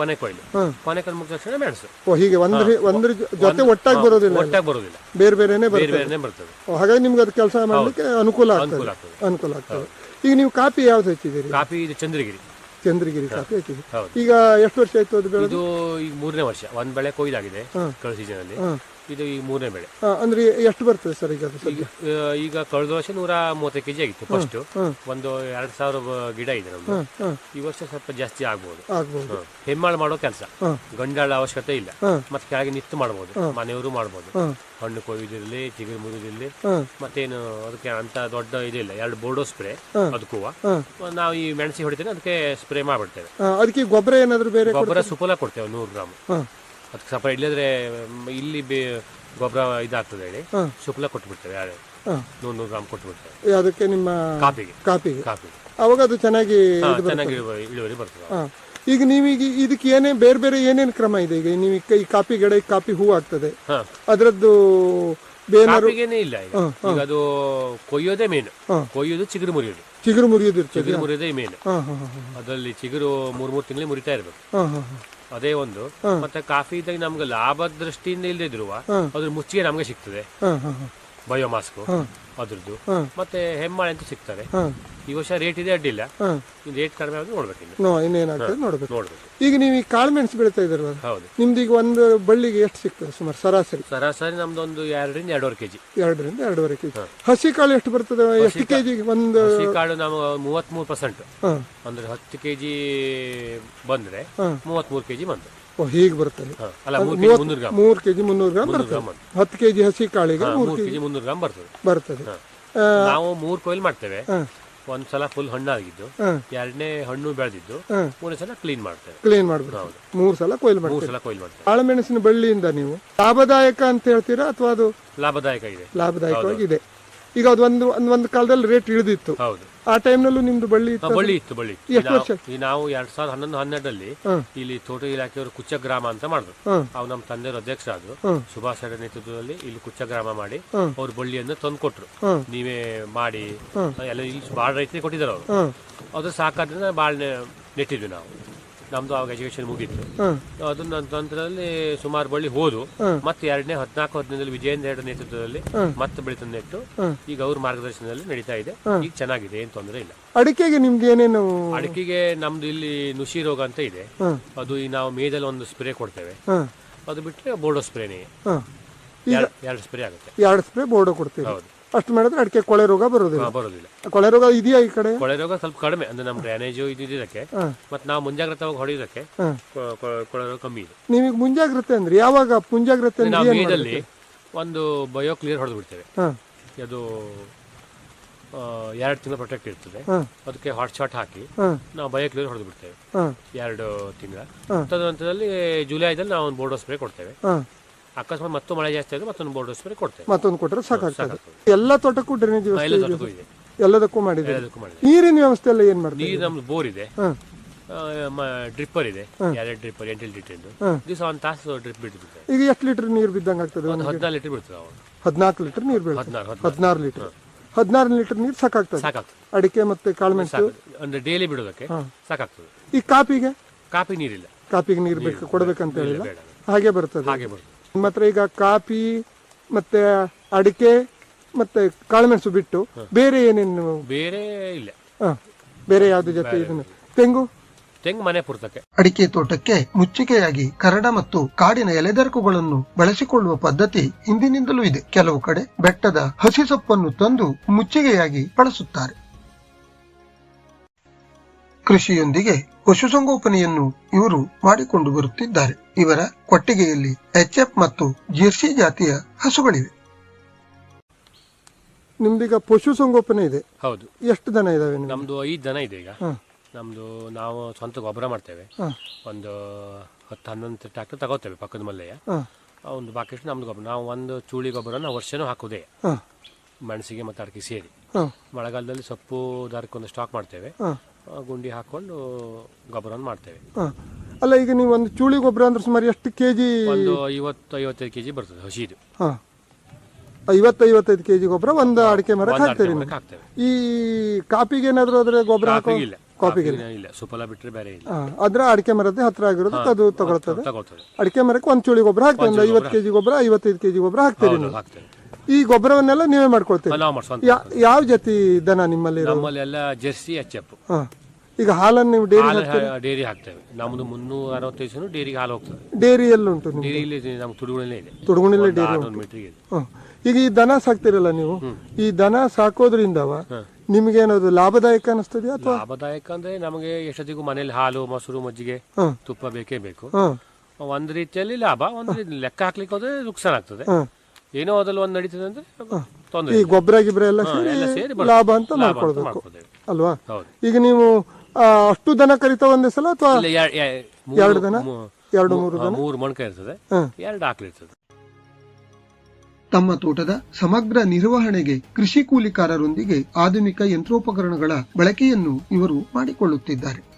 ಕೊನೆ ಕೊಯ್ಲು. ಕೊನೆ ಕೊಯ್ಲು ಮುಗಿದ ತಕ್ಷಣ ಮೆಣಸು. ಓ ಹೀಗೆ ಒಂದ್ರ ಒಂದ್ರ ಜೊತೆ ಒಟ್ಟಾಗಿ ಬರೋದಿಲ್ಲ ಒಟ್ಟಾಗಿ ಬರೋದಿಲ್ಲ. ಬೇರೆ ಬೇರೆನೆ ಬೇರೆ ಬರ್ತದೆ? ಬೇರೆನೆ ಬರ್ತದೆ. ಓ, ಹಾಗಾಗಿ ನಿಮ್ಗೆ ಅದು ಕೆಲಸ ಮಾಡಲಿಕ್ಕೆ ಅನುಕೂಲ ಆಗ್ತದೆ. ಅನುಕೂಲ ಆಗ್ತದೆ. ಅನುಕೂಲ ಆಗ್ತದೆ. ಈಗ ನೀವು ಕಾಪಿ ಯಾವ್ದು ಹಚ್ಚಿದ್ದೀರಿ? ಕಾಪಿ ಇದು ಚಂದ್ರಗಿರಿ. ಚಂದ್ರಗಿರಿ ಕಾಪಿ ಹಚ್ಚಿದ್ದೀರಿ. ಹೌದು. ಈಗ ಎಷ್ಟು ವರ್ಷ ಆಯ್ತು ಅದು ಬೆಳೆದು? ಈಗ ಮೂರನೇ ವರ್ಷ. ಒಂದ್ ಬೆಳೆ ಕೊಯ್ದಾಗಿದೆ ಕಳಿಸಿ ಸೀಸನ್ ಅಲ್ಲಿ. ಹಾಂ. ಇದು ಈ ಮೂರನೇ ಬೆಳೆ. ಅಂದ್ರೆ ಎಷ್ಟು ಬರ್ತದೆ ಸರ್ ಈಗ ಅದು ಸದ್ಯ? ಆ, ಈಗ ಕಳೆದ ವರ್ಷ ನೂರ ಮೂವತ್ತು ಕೆಜಿ ಆಗಿತ್ತು ಫಸ್ಟ್ ಒಂದು ಎರಡ್ ಸಾವಿರ ಬ- ಗಿಡ ಇದೆ ನಮ್ದು. ಈ ವರ್ಷ ಸ್ವಲ್ಪ ಜಾಸ್ತಿ ಆಗ್ಬೋದು. ಆಗ್ಬೋದು. ಹ. ಹೆಮ್ಮಾಳು ಮಾಡೋ ಕೆಲಸ. ಹಾಂ. ಗಂಡಾಳ ಅವಶ್ಯಕತೆ ಇಲ್ಲ. ಮತ್ತೆ ಕೆಳಗೆ ನಿತ್ತು ಮಾಡ್ಬೋದು. ಮನೆಯವರು ಮಾಡ್ಬೋದು. ಹಾಂ. ಹಣ್ಣು ಕೊಯ್ದಿರಲಿ ಚಿಗುರು ಮುರಿದಿರಲಿ ಹಾಂ. ಮತ್ತೇನು ಅದಕ್ಕೆ ಅಂತ ದೊಡ್ಡ ಇದಿಲ್ಲ. ಎರಡು ಬೋರ್ಡೋ ಸ್ಪ್ರೇ. ಅದಕ್ಕೂ ಹಾಂ. ನಾವು ಈ ಮೆಣಸಿ ಹೊಡಿತೇವೆ ಅದಕ್ಕೆ ಸ್ಪ್ರೇ ಮಾಡ್ಬಿಡ್ತೇವೆ. ಅದಕ್ಕೆ ಗೊಬ್ಬರ ಏನಾದರೂ ಬೇರೆ ಗೊಬ್ಬರ ಸುಫಲ ಕೊಡ್ತೇವೆ ನೂರು ಗ್ರಾಮ್. ಹಾಂ. ಅದಕ್ಕೆ ಸಪ್ರೇಟ್ ಇಲ್ಲದ್ರೆ ಇಲ್ಲಿ ಬೇ ಗೊಬ್ಬರ ಇದಾಗ್ತದೆ ಹೇಳಿ. ಶುಕ್ಲ ಕೊಟ್ಬಿಡ್ತೇವೆ ಯಾರು? ನೂರು ನೂರು ಗ್ರಾಮ್ ಕೊಟ್ಬಿಡ್ತೇವೆ. ಅದಕ್ಕೆ ನಿಮ್ಮ ಕಾಪಿಗೆ. ಕಾಪಿಗೆ. ಕಾಪಿ ಅವಾಗ ಅದು ಚೆನ್ನಾಗಿ ಇದು. ಚೆನ್ನಾಗಿ ಇಳುವರಿ ಇಳುವರಿ ಬರ್ತದೆ. ಹಾಂ. ಈಗ ನೀವೀಗ ಇದಕ್ಕೆ ಏನೇ ಬೇರೆ ಬೇರೆ ಏನೇನು ಕ್ರಮ ಇದೆ? ಈಗ ನೀವು ಈ ಕೈ- ಈ ಕಾಪಿ ಗಿಡ ಕಾಪಿ ಹೂ ಆಗ್ತದೆ. ಹಾ. ಅದರದ್ದು ಬೇನಾರು ಕಾಪಿಗೇನೆ ಇಲ್ಲ ಈಗ. ಈಗ ಅದು ಕೊಯ್ಯೋದೇ ಮೇನು. ಕೊಯ್ಯೋದು ಚಿಗುರು ಮುರಿಯೋದು. ಚಿಗುರು ಮುರಿಯೋದು ಚಿಗುರು ಮುರಿಯೋದೇ ಮೇನು. ಹಾಂ ಹಾಂ ಹಾಂ ಅದರಲ್ಲಿ ಚಿಗುರು ಮೂರ್ ಮೂರು ತಿಂಗಳು ಮುರಿತಾ ಇರ್ಬೇಕು. ಹಾಂ ಹಾಂ ಹಾಂ. ಅದೇ ಒಂದು. ಮತ್ತೆ ಕಾಫಿ ಇದ್ದಾಗ ನಮ್ಗೆ ಲಾಭ ದೃಷ್ಟಿಯಿಂದ ಇಲ್ದಿದ್ರು ಅದ್ರ ಮುಚ್ಚಿಗೆ ನಮ್ಗೆ ಸಿಗ್ತದೆ. ಬಯೋಮಾಸ್ಕು. ಅದ್ರದ್ದು. ಮತ್ತೆ ಹೆಮ್ಮಾಳೆ ಅಂತ ಸಿಗ್ತಾರೆ. ಈ ವರ್ಷ ರೇಟ್ ಇದೆ ಅಡ್ಡಿಲ್ಲ. ರೇಟ್ ಕಡಿಮೆ ಆದ್ರೆ ನೋಡ್ಬೇಕು ಇನ್ನು. ನೋ ಇನ್ನೇನಾಗ್ತದೆ ನೋಡ್ಬೇಕು. ನೋಡ್ಬೇಕು. ಈಗ ನೀವು ಈ ಕಾಳುಮೆಣಸು ಬೆಳೀತಾ ಇದ್ದೀರಲ್ಲ? ಹೌದು. ನಿಮ್ದು ಈಗ ಒಂದು ಬಳ್ಳಿಗೆ ಎಷ್ಟು ಸಿಗ್ತದೆ ಸುಮಾರು ಸರಾಸರಿ? ಸರಾಸರಿ ನಮ್ದು ಒಂದು ಎರಡರಿಂದ ಎರಡೂವರೆ ಕೆಜಿ. ಎರಡರಿಂದ ಎರಡೂವರೆ ಕೆಜಿ. ಹಸಿ ಕಾಳು ಎಷ್ಟು ಬರ್ತದೆ? ಎಷ್ಟು ಕೆಜಿ ಒಂದು ಹಸಿ ಕಾಳು ನಾವು ಮೂವತ್ಮೂರು ಪರ್ಸೆಂಟ್ ಹಾಂ. ಅಂದ್ರೆ ಹತ್ತು ಕೆಜಿ ಬಂದ್ರೆ ಹಾಂ. ಮೂವತ್ಮೂರು ಕೆಜಿ ಬಂತು. ಹೀಗೆ ಬರ್ತದೆ. ಮೂರು ಕೆಜಿ ಮುನ್ನೂರು ಗ್ರಾಮ್ ಬರ್ತದೆ. ಹತ್ತು ಕೆಜಿ ಹಸಿ ಕಾಳಿಗೆ ಮೂರು ಕೆಜಿ ಮುನ್ನೂರು ಗ್ರಾಮ್ ಬರ್ತದೆ. ಬರ್ತದೆ. ನಾವು ಮೂರು ಕೊಯ್ಲು ಮಾಡ್ತೇವೆ. ಒಂದ್ ಒಂದ್ಸಲ ಫುಲ್ ಹಣ್ಣಾಗಿದ್ದು ಆಗಿದ್ದು ಎರಡನೇ ಹಣ್ಣು ಬೆಳೆದಿದ್ದು ಮೂರನೇ ಸಲ ಕ್ಲೀನ್ ಮಾಡ್ತೇವೆ. ಕ್ಲೀನ್ ಮಾಡ್ಬೇಕು ಮೂರು ಸಲ ಕೊಯ್ಲು ಮೂರು ಸಲ ಕೊಯ್ಲು ಮಾಡ್ತೇವೆ. ಕಾಳುಮೆಣಸಿನ ಬಳ್ಳಿಯಿಂದ ನೀವು ಲಾಭದಾಯಕ ಅಂತ ಹೇಳ್ತೀರಾ ಅಥವಾ ಅದು ಲಾಭದಾಯಕ ಇದೆ. ಲಾಭದಾಯಕವಾಗಿದೆ? ಈಗ ಅದು ಒಂದು ಒಂದು ಒಂದು ಕಾಲದಲ್ಲಿ ರೇಟ್ ಇಳಿದಿತ್ತು. ಹೌದು. ಆ ಟೈಮ್ನಲ್ಲೂ ನಿಮ್ದು ಬಳ್ಳಿ ಇತ್ತು ಬಳ್ಳಿ ಇತ್ತು ಬಳ್ಳಿ ಎಷ್ಟು ನಾವು- ವರ್ಷ? ಈ ನಾವು ಎರಡ್ ಸಾವಿರದ ಹನ್ನೊಂದು ಹನ್ನೆರಡಲ್ಲಿ ಇಲ್ಲಿ ತೋಟ ಇಲಾಖೆಯವರು ಕುಚ್ಚ ಗ್ರಾಮ ಅಂತ ಮಾಡಿದ್ರು. ಅವ್ರು ಅವು ನಮ್ಮ ತಂದೆಯವರು ಅಧ್ಯಕ್ಷ ಆದ್ರು ಸುಭಾಷ್ ಅವರ ನೇತೃತ್ವದಲ್ಲಿ ಇಲ್ಲಿ ಕುಚ್ಚ ಗ್ರಾಮ ಮಾಡಿ ಅವ್ರು ಬಳ್ಳಿಯನ್ನು ತಂದು ಕೊಟ್ರು ನೀವೇ ಮಾಡಿ. ಎಲ್ಲ ಇಲ್ಲಿ ಭಾಳ ರೈತರಿಗೆ ಕೊಟ್ಟಿದ್ದಾರೆ ಅವರು. ಅದ್ರ ಅದು ಸಾಕಾದ್ರಿಂದ ಭಾಳ ನೆಟ್ಟಿದ್ವಿ ನಾವು. ನಮ್ದು ಆವಾಗ ಎಜುಕೇಶನ್ ಮುಗೀತು. ಅದನ್ನ ನಂತರದಲ್ಲಿ ಸುಮಾರು ಬಳ್ಳಿ ಹೋದು. ಮತ್ತೆ ಎರಡನೇ ಹದಿನಾಲ್ಕು ಹದಿನೈದರಲ್ಲಿ ವಿಜಯೇಂದ್ರ ಎರಡು ನೇತೃತ್ವದಲ್ಲಿ. ಮತ್ತೆ ಬೆಳೀತ ನೆಟ್ಟು. ಈಗ ಅವ್ರ ಮಾರ್ಗದರ್ಶನದಲ್ಲಿ ನಡೀತಾ ಇದೆ. ಈಗ ಚೆನ್ನಾಗಿದೆ ಏನ್ ತೊಂದರೆ ಇಲ್ಲ. ಅಡಿಕೆಗೆ ನಿಮ್ಗೆ ಏನೇನು? ಅಡಿಕೆಗೆ ನಮ್ದು ಇಲ್ಲಿ ನುಸಿ ರೋಗ ಅಂತ ಇದೆ. ಅದು ಈ ನಾವು ಮೇದಲ್ಲಿ ಒಂದು ಸ್ಪ್ರೇ ಕೊಡ್ತೇವೆ. ಅದು ಬಿಟ್ಟರೆ ಬೋರ್ಡೋ ಸ್ಪ್ರೇನೇ. ಎರಡು ಸ್ಪ್ರೇ ಆಗುತ್ತೆ. ಎರಡು ಸ್ಪ್ರೇ ಬೋರ್ಡೋ ಕೊಡ್ತೇವೆ. ಹೌದು. ಅಷ್ಟು ಮಾಡಿದ್ರೆ ಅಡಿಕೆ ಕೊಳೆ ರೋಗ ಬರೋದಿಲ್ಲ. ಬರೋದಿಲ್ಲ. ಕೊಳೆ ರೋಗ ಇದೆಯಾ ಈ ಕಡೆ? ಕೊಳೆ ರೋಗ ಸ್ವಲ್ಪ ಕಡಿಮೆ ಅಂದ್ರೆ ನಮ್ಮ ಡ್ರೈನೇಜ್ ಇದು ಇದಕ್ಕೆ. ಮತ್ತೆ ನಾವು ಮುಂಜಾಗ್ರತವಾಗಿ ಹೊಡೆಯೋದಕ್ಕೆ ಕೊಳೆ ರೋಗ ಕಮ್ಮಿ ಇದೆ. ನಿಮಗೆ ಮುಂಜಾಗ್ರತೆ ಅಂದ್ರೆ ಯಾವಾಗ ಮುಂಜಾಗ್ರತೆ ನಾವು ಒಂದು ಬಯೋ ಕ್ಲಿಯರ್ ಹೊಡೆದು ಬಿಡ್ತೇವೆ. ಅದು ಎರಡು ತಿಂಗಳ ಪ್ರೊಟೆಕ್ಟ್ ಇರ್ತದೆ. ಅದಕ್ಕೆ ಹಾಟ್ ಶಾಟ್ ಹಾಕಿ ನಾವು ಬಯೋ ಕ್ಲಿಯರ್ ಹೊಡೆದು ಬಿಡ್ತೇವೆ. ಎರಡು ತಿಂಗಳ. ತದನಂತರದಲ್ಲಿ ಜುಲೈದಲ್ಲಿ ನಾವು ಒಂದು ಬೋರ್ಡೋ ಸ್ಪ್ರೇ ಕೊಡ್ತೇವೆ. ಅಕಸ್ಮಾತ್ ಮತ್ತು ಮಳೆ ಜಾಸ್ತಿ ಆದ್ರೆ ಮತ್ತೊಂದು ಬೋರ್ಡ್ ಸ್ಪ್ರೇ ಕೊಡ್ತೇವೆ. ಮತ್ತೊಂದು ಕೊಟ್ಟರೆ ಸಾಕಾಗ್ತದೆ. ಎಲ್ಲ ತೋಟಕ್ಕೂ ಡ್ರೈನೇಜ್ ಎಲ್ಲ ವ್ಯವಸ್ಥೆ ತೋಟಕ್ಕೂ ಇದೆ. ಇದೆ ಎಲ್ಲದಕ್ಕೂ ಮಾಡಿದೆ ಎಲ್ಲದಕ್ಕೂ ಮಾಡಿದೆ ನೀರಿನ ವ್ಯವಸ್ಥೆ ಎಲ್ಲ ಏನ್ ಮಾಡ್ತೀವಿ ನೀರು ನಮ್ದು ಬೋರ್ ಇದೆ. ಹಾಂ. ಡ್ರಿಪ್ಪರ್ ಇದೆ. ಎರಡು ಡ್ರಿಪ್ಪರ್ ಎಂಟು ಲೀಟರ್ ಹಾಂ. ದಿವಸ ಒಂದು ತಾಸು ಡ್ರಿಪ್ ಬಿಡ್ತಿರ್ತೇವೆ ಈಗ ಎಷ್ಟು ಲೀಟರ್ ನೀರು ಬಿದ್ದಂಗೆ ಆಗ್ತದೆ? ಒಂದು ಹದಿನಾರು ಲೀಟರ್ ಬಿಡ್ತದೆ ಅವಾಗ ಹದಿನಾಲ್ಕು ಲೀಟರ್ ನೀರು ಬೀಳ್ತದೆ. ಹದಿನಾರು ಹದಿನಾರು. ಹದಿನಾರು ಲೀಟರ್ ಹದಿನಾರು ಲೀಟರ್ ನೀರು ಸಾಕಾಗ್ತದೆ. ಸಾಕಾಗ್ತದೆ. ಅಡಿಕೆ ಮತ್ತೆ ಕಾಳುಮೆಣಸು ಸಾಕು ಅಂದ್ರೆ ಡೈಲಿ ಬಿಡೋದಕ್ಕೆ ಸಾಕಾಗ್ತದೆ. ಈ ಕಾಪಿಗೆ? ಕಾಪಿ ನೀರಿಲ್ಲ. ಕಾಪಿಗೆ ನೀರು ಬೇಕು ಕೊಡ್ಬೇಕಂತ ಹೇಳಿಲ್ಲ. ಬೇಡ. ಹಾಗೆ ಬರ್ತದೆ. ಹಾಗೆ ಬರ್ತದೆ. ನಿಮ್ಮ ಹತ್ರ ಈಗ ಕಾಫಿ ಮತ್ತೆ ಅಡಿಕೆ ಮತ್ತೆ ಕಾಳುಮೆಣಸು ಬಿಟ್ಟು ಬೇರೆ ಏನೇನು ಬೇರೆ ಇಲ್ಲ. ಹ, ಬೇರೆ ಯಾವ್ದು ಜೊತೆ ಇದನ್ನು? ತೆಂಗು? ತೆಂಗು ಮನೆ ಪುರ್ತಕ್ಕೆ. ಅಡಿಕೆ ತೋಟಕ್ಕೆ ಮುಚ್ಚಿಗೆಯಾಗಿ ಕರಡ ಮತ್ತು ಕಾಡಿನ ಎಲೆದರಕುಗಳನ್ನು ಬಳಸಿಕೊಳ್ಳುವ ಪದ್ಧತಿ ಹಿಂದಿನಿಂದಲೂ ಇದೆ. ಕೆಲವು ಕಡೆ ಬೆಟ್ಟದ ಹಸಿ ಸೊಪ್ಪನ್ನು ತಂದು ಮುಚ್ಚಿಗೆಯಾಗಿ ಬಳಸುತ್ತಾರೆ. ಕೃಷಿಯೊಂದಿಗೆ ಪಶುಸಂಗೋಪನೆಯನ್ನು ಇವರು ಮಾಡಿಕೊಂಡು ಬರುತ್ತಿದ್ದಾರೆ. ಇವರ ಕೊಟ್ಟಿಗೆಯಲ್ಲಿ ಎಚ್ಎಫ್ ಮತ್ತು ಜೆರ್ಸಿ ಜಾತಿಯ ಹಸುಗಳಿವೆ. ನಿಮ್ದೀಗ ಪಶುಸಂಗೋಪನೆ ಇದೆ. ಹೌದು. ಎಷ್ಟು ದನ ಇದಾವೆ ನಿಮ್ಗೆ ನಮ್ದು ಐದು ದನ ಇದೆ ಈಗ. ಹ. ನಮ್ದು ನಾವು ಸ್ವಂತ ಗೊಬ್ಬರ ಮಾಡ್ತೇವೆ. ಹ. ಒಂದು ಹತ್ತು ಹನ್ನೊಂದು ಟ್ರ್ಯಾಕ್ಟರ್ ತಗೋತೇವೆ ಪಕ್ಕದ ಮಲ್ಲೆಯ. ಹ, ಒಂದು ಬಾಕಿಷ್ಟು ನಮ್ದು ಗೊಬ್ಬರ. ನಾವು ಒಂದು ಚೂಳಿ ಗೊಬ್ಬರನ ನಾವು ವರ್ಷನೂ ಹಾಕೋದೇ ಹ, ಮೆಣಸಿಗೆ ಮತ್ತು ಅಡಕೆ ಸೇರಿ. ಹ, ಮಳೆಗಾಲದಲ್ಲಿ ಸೊಪ್ಪು ದಾರಕ್ಕೊಂದು ಸ್ಟಾಕ್ ಮಾಡ್ತೇವೆ. ಹ, ಗುಂಡಿ ಹಾಕೊಂಡು ಗೊಬ್ಬರ ಮಾಡ್ತೇವೆ. ಹ. ಅಲ್ಲ ಈಗ ನೀವು ಒಂದು ಚೂಳಿ ಗೊಬ್ಬರ ಅಂದ್ರೆ ಸುಮಾರು ಎಷ್ಟು ಕೆಜಿ? ಒಂದು ಐವತ್ತು ಐವತ್ತೈದು ಕೆಜಿ ಬರ್ತದೆ ಹಸಿದು. ಹ. ಐವತ್ತು ಐವತ್ತೈದು ಕೆಜಿ ಗೊಬ್ಬರ ಒಂದು ಅಡಿಕೆ ಮರಕ್ಕೆ ಒಂದು ಹಾಕ್ತೀರಿ ನೀವು. ಹಾಕ್ತೇವೆ. ಈ ಕಾಪಿಗೆ ಏನಾದ್ರು ಅದ್ರ ಗೊಬ್ಬರ ಹಾಕೋ ಕಾಫಿಗೆ ಇಲ್ಲ. ಸುಫಲ ಬಿಟ್ಟರೆ ಬೇರೆ ಇಲ್ಲ. ಹ, ಅದ್ರ ಅಡಿಕೆ ಮರದ ಹತ್ರ ಆಗಿರೋದು ಅದು ತಗೊಳ್ತದೆ. ತಗೊಳ್ತದೆ. ಅಡಿಕೆ ಮರಕ್ಕೆ ಒಂದು ಚೂಳಿ ಗೊಬ್ಬರ ಹಾಕ್ತೇವೆ ಒಂದು ಐವತ್ತು ಕೆಜಿ ಗೊಬ್ಬರ ಐವತ್ತೈದು ಕೆಜಿ ಗೊಬ್ಬರ ಹಾಕ್ತೀರಿ ಹೌದು ನೀವು. ಹಾಕ್ತೇವೆ. ಈ ಗೊಬ್ಬರವನ್ನೆಲ್ಲ ನೀವೇ ಮಾಡ್ಕೊಳ್ತೀವಿ ನಾವು ಮಾಡ್ಸ್ವಂತ ಯಾ- ಯಾವ ಜಾತಿ ದನ ನಿಮ್ಮಲ್ಲಿ ಇರೋದು? ನಮ್ಮಲ್ಲಿ ಎಲ್ಲ ಜರ್ಸಿ ಎಚ್ ಎಫ್. ಹ. ಈಗ ಹಾಲನ್ನು ನೀವು ಡೇರಿ ಹಾಲು ಡೈರಿ ಹಾಕ್ತೇವೆ. ನಮ್ದು ಮುನ್ನೂರ ಅರವತ್ತೈದು ಡೈರಿಗೆ ಹಾಲು ಹೋಗ್ತದೆ. ಡೇರಿ ಎಲ್ಲುಂಟು ನಿಮ್ಗೆ ಡೈರಿ ಇಲ್ಲಿ ನಮ್ಮ ತುಡುಗುಳಲ್ಲೇ ಇದೆ. ತುಡುಗುಣಿಲೆ ಒಂದು ಡೇರಿ ಆರ್ನೂರು ಮೀಟ್ರಿಗೆ ಇದೆ. ಹ. ಈಗ ಈ ದನ ಸಾಕ್ತಿರಲ್ಲ ನೀವು? ಈ ದನ ಸಾಕೋದ್ರಿಂದವ ನಿಮ್ಗೇನದು ಲಾಭದಾಯಕ ಅನಿಸ್ತದೆ ಅಥವಾ? ಲಾಭದಾಯಕ ಅಂದ್ರೆ ನಮಗೆ ಎಷ್ಟೊತ್ತಿಗೂ ಮನೇಲಿ ಹಾಲು ಮೊಸರು ಮಜ್ಜಿಗೆ ಹ. ತುಪ್ಪ ಬೇಕೇ ಬೇಕು. ಒಂದ್ ಒಂದು ರೀತಿಯಲ್ಲಿ ಲಾಭ ಒಂದು ರೀತಿ ಲೆಕ್ಕ ಹಾಕ್ಲಿಕ್ಕೆ ಹೋದ್ರೆ ನುಕ್ಸಾನ್ ಆಗ್ತದೆ. ಹ. ಏನೋ ಅದ್ರಲ್ಲಿ ಒಂದು ನಡೀತದೆ ಅಂದ್ರೆ ತೊಂದರೆ ಈ ಗೊಬ್ಬರ ಗಿಬ್ಬರ ಎಲ್ಲ ಸೇರಿ ಎಲ್ಲ ಸೇರಿ. ಲಾಭ ಅಂತ ಲಾಭ ಅಂತ ಮಾಡ್ಕೊಳ್ಬೇಕು. ಅಲ್ವಾ? ಹೌದು. ಈಗ ನೀವು ಆ, ಅಷ್ಟು ದನ ಕರಿತ ಒಂದೇ ಸಲ ಅಥವಾ ಇಲ್ಲ ಮೂರು- ಎರಡು ದನ? ಮೂ- ಎರಡು ಮೂರು ಹಾ, ಮೂರು ಮೊಣಕ ಇರ್ತದೆ. ಹ. ಎರಡು ಆಕಳು ಇರ್ತದೆ. ತಮ್ಮ ತೋಟದ ಸಮಗ್ರ ನಿರ್ವಹಣೆಗೆ ಕೃಷಿ ಕೂಲಿಕಾರರೊಂದಿಗೆ ಆಧುನಿಕ ಯಂತ್ರೋಪಕರಣಗಳ ಬಳಕೆಯನ್ನು ಇವರು ಮಾಡಿಕೊಳ್ಳುತ್ತಿದ್ದಾರೆ.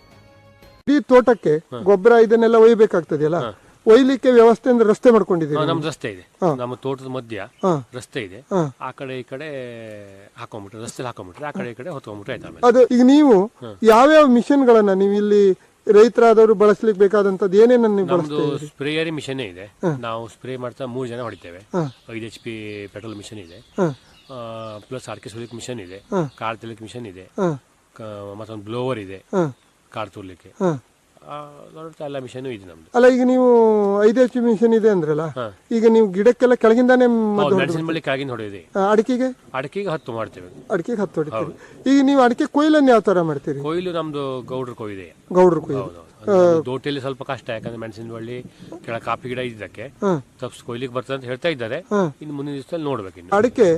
ಇಡೀ ತೋಟಕ್ಕೆ ಗೊಬ್ಬರ ಇದನ್ನೆಲ್ಲ ಒಯ್ಬೇಕಾಗ್ತದೆಯಲ್ಲ? ಒಯ್ಲಿಕ್ಕೆ ವ್ಯವಸ್ಥೆ ಅಂದ್ರೆ ರಸ್ತೆ ಮಾಡ್ಕೊಂಡಿದ್ದೀವಿ ನಮ್ಮ ನಮ್ದು ರಸ್ತೆ ಇದೆ. ನಮ್ಮ ತೋಟದ ಮಧ್ಯ ರಸ್ತೆ ಇದೆ. ಆ ಕಡೆ ಈ ಕಡೆ ಹಾಕೊಂಡ್ಬಿಟ್ರೆ ರಸ್ತೆ ಹಾಕೊಂಡ್ಬಿಟ್ರೆ ಆ ಕಡೆ ಈ ಕಡೆ ಹೊತ್ಕೊಂಡ್ಬಿಟ್ರೆ ಆಯ್ತಾ ಅದು ಈಗ ನೀವು ಯಾವ್ಯಾವ ಮಿಷನ್ಗಳನ್ನ ನೀವು ಇಲ್ಲಿ ರೈತರಾದವರು ಬಳಸ್ಲಿಕ್ಕೆ ಬೇಕಾದಂತದ್ದು ನಮ್ದು ಬಳಸ್ತೀರಿ ಸ್ಪ್ರೇಯರಿ ಮಿಷನ್ ಇದೆ. ನಾವು ಸ್ಪ್ರೇ ಮಾಡ್ತಾ ಮೂರು ಜನ ಹೊಡಿತೇವೆ. ಐದು ಎಚ್ ಪಿ ಪೆಟ್ರೋಲ್ ಮಿಷನ್ ಇದೆ. ಪ್ಲಸ್ ಅಡಿಕೆ ಸುಲಿಕ್ ಮಿಷನ್ ಇದೆ. ಕಾರ್ ತೆಲಿಕ್ ಮಿಷನ್ ಇದೆ. ಮತ್ತೊಂದು ಬ್ಲೋವರ್ ಇದೆ. ಕಾರ್ ತುರ್ಲಿಕ್ಕೆ. ಮಿಷನ್ ಇದೆ ನಮ್ದು. ಅಲ್ಲ ಈಗ ನೀವು ಐದು ಎಚ್ ಮಿಷನ್ ಇದೆ ಅಂದ್ರಲ್ಲ ಈಗ ನೀವು ಗಿಡಕ್ಕೆಲ್ಲ ಕೆಳಗಿಂದಾನೇ ಮದ್ದು ಮೆಣಸಿನ ಬಳ್ಳಿ ಕಾಗಿನ ಹೊಡೆಯೋದೆ. ಆ, ಅಡಿಕೆಗೆ? ಅಡಿಕೆಗೆ ಹತ್ತು ಮಾಡ್ತೇವೆ. ಅಡಿಕೆಗೆ ಹತ್ತು ಹೊಡಿತೀವಿ ಈಗ ನೀವು ಅಡಿಕೆ ಕೊಯ್ಲನ್ನು ಯಾವ ತರ ಮಾಡ್ತೀರಿ? ಕೊಯ್ಲು ನಮ್ದು ಗೌಡ್ರ ಕೊಯ್ದೆ ಗೌಡ್ರ ಕೊಯ್ಲು. ಹೌದು ದೋಟಿಯಲ್ಲಿ ಸ್ವಲ್ಪ ಕಷ್ಟ ಯಾಕಂದ್ರೆ ಮೆಣಸಿನ ಬಳ್ಳಿ ಕೆಳ ಕಾಫಿ ಗಿಡ ಇದ್ದಕ್ಕೆ ತಪ್ಸ್ ಕೊಯ್ಲಿಕ್ಕೆ ಬರ್ತದೆ ಅಂತ ಹೇಳ್ತಾ ಇದ್ದಾರೆ. ಇನ್ನು ಮುಂದಿನ ದಿವಸದಲ್ಲಿ ನೋಡ್ಬೇಕು ಇನ್ನು. ಅಡಿಕೆ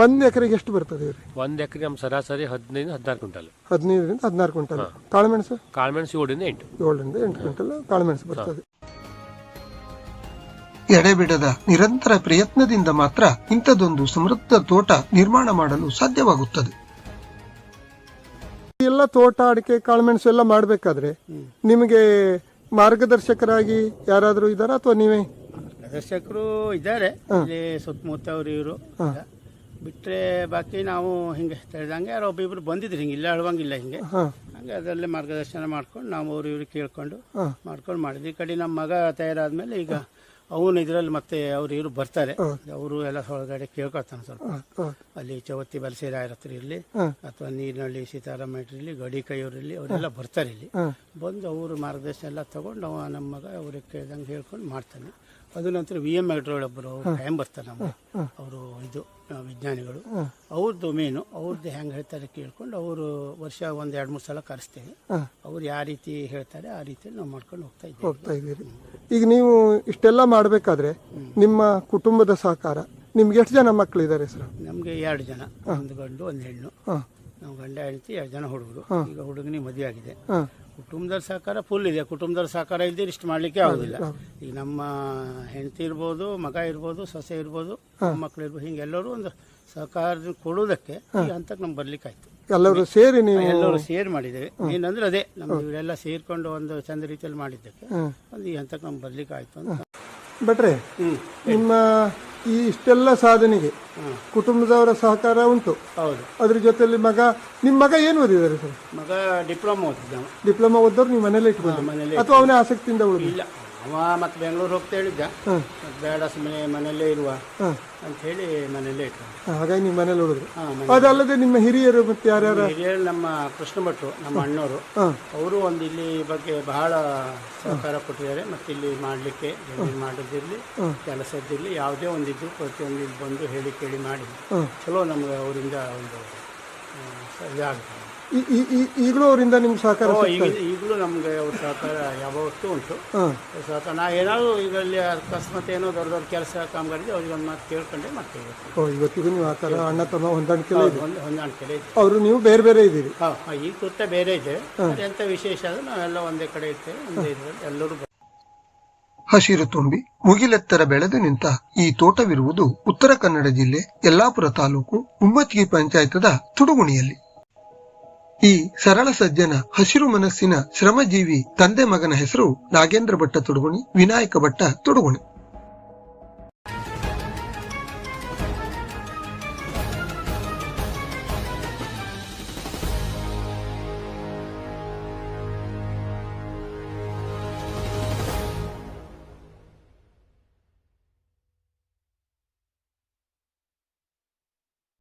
ಒಂದ್ ಎಕರೆಗೆ ಎಷ್ಟು ಬರ್ತದೆ ರೀ ಒಂದ್ ಎಕರೆ ನಮ್ಮ ಸರಾಸರಿ ಹದಿನೈದು ಹದಿನಾರು ಕ್ವಿಂಟಲ್. ಹದಿನೈದರಿಂದ ಹದಿನಾರು ಕ್ವಿಂಟಲ್. ಕಾಳುಮೆಣಸು ಕಾಳುಮೆಣಸು ಏಳರಿಂದ ಎಂಟು. ಏಳರಿಂದ ಎಂಟು ಕ್ವಿಂಟಲ್ ಕಾಳುಮೆಣಸು ಬರ್ತದೆ. ಎಡೆಬಿಡದ ನಿರಂತರ ಪ್ರಯತ್ನದಿಂದ ಮಾತ್ರ ಇಂಥದೊಂದು ಸಮೃದ್ಧ ತೋಟ ನಿರ್ಮಾಣ ಮಾಡಲು ಸಾಧ್ಯವಾಗುತ್ತದೆ. ಈ ಎಲ್ಲ ತೋಟ ಅಡಿಕೆ ಕಾಳುಮೆಣಸು ಎಲ್ಲ ಮಾಡಬೇಕಾದ್ರೆ ನಿಮಗೆ ಮಾರ್ಗದರ್ಶಕರಾಗಿ ಯಾರಾದರೂ ಇದ್ದಾರಾ ಅಥವಾ ನೀವೇ? ಮಾರ್ಗದರ್ಶಕರು ಇದ್ದಾರೆ. ಇಲ್ಲಿ ಸುತ್ತಮುತ್ತ ಅವರು ಇವರು ಬಿಟ್ಟರೆ ಬಾಕಿ ನಾವು ಹಿಂಗೆ ತಿಳಿದಂಗೆ ಯಾರೋ ಒಬ್ಬಿಬ್ರು ಬಂದಿದ್ರು ಹಿಂಗೆ ಇಲ್ಲ ಹೇಳುವಂಗಿಲ್ಲ ಹಿಂಗೆ. ಹಂಗೆ ಅದರಲ್ಲೇ ಮಾರ್ಗದರ್ಶನ ಮಾಡ್ಕೊಂಡು ನಾವು ಅವ್ರು ಇವ್ರಿಗೆ ಕೇಳ್ಕೊಂಡು ಮಾಡ್ಕೊಂಡು ಮಾಡಿದ್ವಿ. ಈ ಕಡೆ ನಮ್ಮ ಮಗ ತಯಾರಾದ್ಮೇಲೆ ಈಗ ಅವನು ಇದರಲ್ಲಿ ಮತ್ತೆ ಅವ್ರು ಇವರು ಬರ್ತಾರೆ. ಅವರು ಎಲ್ಲ ಒಳಗಡೆ ಕೇಳ್ಕೊಳ್ತಾನೆ ಸ್ವಲ್ಪ. ಅಲ್ಲಿ ಚೌತಿ ಬಲಸೇರಿ ಹತ್ರ ಇರಲಿ. ಅಥವಾ ನೀರಿನಹಳ್ಳಿ ಸೀತಾರಾಮ ಇರಲಿ ಗಡಿ ಕೈಯವರಿರಲಿ ಅವರೆಲ್ಲ ಬರ್ತಾರೆ ಇಲ್ಲಿ. ಬಂದು ಅವರು ಮಾರ್ಗದರ್ಶನ ಎಲ್ಲ ತಗೊಂಡು ಅವ ನಮ್ಮ ಮಗ ಅವ್ರಿಗೆ ಕೇಳ್ದಂಗೆ ಹೇಳ್ಕೊಂಡು ಮಾಡ್ತಾನೆ. ಅದು ನಂತರ ವಿ ಎಂ ಒಬ್ಬರು ಅವ್ರು ಟೈಮ್ ಬರ್ತಾರೆ ನಮ್ಮ ಅವರು ಇದು ವಿಜ್ಞಾನಿಗಳು. ಅವ್ರದ್ದು ಮೇನು ಅವ್ರದ್ದು ಹೆಂಗೆ ಹೇಳ್ತಾರೆ ಕೇಳ್ಕೊಂಡು ಅವರು ವರ್ಷ ಒಂದು ಎರಡು ಮೂರು ಸಲ ಕರೆಸ್ತೇವೆ. ಅವ್ರು ಯಾವ ರೀತಿ ಹೇಳ್ತಾರೆ ಆ ರೀತಿಯಲ್ಲಿ ನಾವು ಮಾಡ್ಕೊಂಡು ಹೋಗ್ತಾ ಇದ್ದೀವಿ. ಹೋಗ್ತಾ ಇದ್ದೀರಿ. ಈಗ ನೀವು ಇಷ್ಟೆಲ್ಲ ಮಾಡಬೇಕಾದ್ರೆ ನಿಮ್ಮ ಕುಟುಂಬದ ಸಹಕಾರ ನಿಮ್ಗೆ ಎಷ್ಟು ಜನ ಮಕ್ಕಳಿದ್ದಾರೆ ಸರ್? ನಮಗೆ ಎರಡು ಜನ ಒಂದು ಗಂಡು ಒಂದು ಹೆಣ್ಣು. ನಾವು ಗಂಡ ಹೆಂಡತಿ ಎರಡು ಜನ ಹುಡುಗರು. ಈಗ ಹುಡುಗನಿಗೆ ಮದುವೆ ಆಗಿದೆ. ಕುಟುಂಬದ ಸಹಕಾರ ಫುಲ್ ಇದೆ. ಕುಟುಂಬದ ಸಹಕಾರ ಇಲ್ದಿರ ಇಷ್ಟು ಮಾಡ್ಲಿಕ್ಕೆ ಆಗೋದಿಲ್ಲ. ಈಗ ನಮ್ಮ ಹೆಂಡತಿ ಇರ್ಬೋದು ಮಗ ಇರ್ಬೋದು ಸೊಸೆ ಇರ್ಬೋದು ಮಕ್ಕಳು ಇರ್ಬೋದು ಹಿಂಗೆಲ್ಲರೂ ಒಂದು ಸಹಕಾರ ಕೊಡೋದಕ್ಕೆ ಈ ಹಂತಕ್ಕೆ ನಮ್ಗೆ ಬರ್ಲಿಕ್ಕೆ ಆಯ್ತು ಎಲ್ಲರೂ ಸೇರಿ ನೀವು ಎಲ್ಲರೂ ಸೇರ್ ಮಾಡಿದ್ದೇವೆ. ಏನಂದ್ರೆ ಅದೇ ನಮ್ದು ಇವರೆಲ್ಲ ಸೇರ್ಕೊಂಡು ಒಂದು ಚಂದ ರೀತಿಯಲ್ಲಿ ಮಾಡಿದ್ದಕ್ಕೆ ಅದು ಒಂದು ಈ ಹಂತಕ್ಕೆ ನಮ್ಗೆ ಬರ್ಲಿಕ್ಕೆ ಆಯ್ತು ಅಂತ. ಭಟ್ರೆ ನಿಮ್ಮ ಈ ಇಷ್ಟೆಲ್ಲ ಸಾಧನೆಗೆ ಕುಟುಂಬದವರ ಸಹಕಾರ ಉಂಟು. ಹೌದು. ಅದ್ರ ಜೊತೆಯಲ್ಲಿ ಮಗ ನಿಮ್ಮ ಮಗ ಏನು ಓದಿದ್ದಾರೆ ಸರ್? ಮಗ ಡಿಪ್ಲೊಮಾ ಓದಿದ್ದ ಡಿಪ್ಲೊಮಾ ಓದೋರು ನೀವು ಮನೇಲಿ ಇಟ್ಕೊಂಡು ಮನೇಲೆ ಅಥವಾ ಅವನೇ ಆಸಕ್ತಿಯಿಂದ ಓದಿಲ್ಲ ಅವ ಮತ್ತೆ ಬೆಂಗಳೂರು ಹೋಗ್ತಾ ಹೇಳಿದ್ದ ಮತ್ತ್ ಬೇಡ ಸುಮ್ಮನೆ ಮನೆಯಲ್ಲೇ ಇರುವ. ಅಂತ ಹೇಳಿ ಮನೆಯಲ್ಲೇ ಇಟ್ಟ ಹಾಗಾಗಿ ನಿಮ್ಮ ಮನೇಲಿ ಉಳಿದ್ರು. ಹಾಂ ಮನೆ ಅದಲ್ಲದೆ ನಿಮ್ಮ ಹಿರಿಯರು ಮತ್ತೆ ಯಾರ್ಯಾರು? ಹಿರಿಯರು ನಮ್ಮ ಕೃಷ್ಣ ಭಟ್ರು ನಮ್ಮ ಅಣ್ಣವರು. ಅವರು ಒಂದು ಇಲ್ಲಿ ಬಗ್ಗೆ ಬಹಳ ಸಹಕಾರ ಕೊಟ್ಟಿದ್ದಾರೆ. ಮತ್ತೆ ಇಲ್ಲಿ ಮಾಡಲಿಕ್ಕೆ ಜಮೀನು ಮಾಡೋದಿರಲಿ ಕೆಲಸದಿರಲಿ ಯಾವುದೇ ಒಂದಿದ್ದು ಪ್ರತಿಯೊಂದು ಇಲ್ಲಿ ಬಂದು ಹೇಳಿ ಕೇಳಿ ಮಾಡಿ. ಚಲೋ ನಮ್ಗೆ ಅವರಿಂದ ಒಂದು ಆ, ಸ- ಇದಾಗುತ್ತೆ ಈ- ಈ- ಈ- ಈಗಲೂ ಅವರಿಂದ ನಿಮ್ಗೆ ಸಹಕಾರ ಓ, ಸಿಗ್ತಾ ಈಗ ಈಗಲೂ ನಮಗೆ ಅವ್ರ ಸಹಕಾರ ಯಾವತ್ತೂ ಉಂಟು. ಹಾಂ. ಸಹಕಾರ ನಾ ಏನಾದ್ರು ಇದರಲ್ಲಿ ಅಕಸ್ಮಾತ್ ಏನೋ ದೊಡ್ಡ ದೊಡ್ಡ ಕೆಲಸ ಕಾಮಗಾರಿ ಅವ್ರಿಗೆ ಒಂದು ಮಾತು ಕೇಳ್ಕೊಂಡೆ ಮಾಡ್ತೇವೆ ಓ ಇವತ್ತಿಗೂ ನೀವು ಆ ಥರ ಅಣ್ಣ ತಮ್ಮ ಹೊಂದಾಣಿಕೆ ಇದೆ? ಒಂದು ಹೊಂದಾಣಿಕೆ ಇದೆ. ಅವರು ನೀವು ಬೇರೆ ಬೇರೆ ಇದ್ದೀರಿ? ಹಾಂ ಈ ಕೃತ್ಯ ಬೇರೆ ಇದೆ. ಎಂಥ ವಿಶೇಷ ಅಂದ್ರೆ ನಾವೆಲ್ಲ ಒಂದೇ ಕಡೆ ಇರ್ತೇವೆ ಒಂದೇ ಇದರಲ್ಲಿ ಎಲ್ಲರೂ. ಹಸಿರು ತುಂಬಿ ಮುಗಿಲೆತ್ತರ ಬೆಳೆದು ನಿಂತ ಈ ತೋಟವಿರುವುದು ಉತ್ತರ ಕನ್ನಡ ಜಿಲ್ಲೆ ಯಲ್ಲಾಪುರ ತಾಲೂಕು ಉಮ್ಮತ್ಗಿ ಪಂಚಾಯತದ ತುಡುಗುಣಿಯಲ್ಲಿ. ಈ ಸರಳ ಸಜ್ಜನ ಹಸಿರು ಮನಸ್ಸಿನ ಶ್ರಮಜೀವಿ ತಂದೆ ಮಗನ ಹೆಸರು ನಾಗೇಂದ್ರ ಭಟ್ಟ ತುಡುಗುಣಿ, ವಿನಾಯಕ ಭಟ್ಟ ತುಡುಗುಣಿ.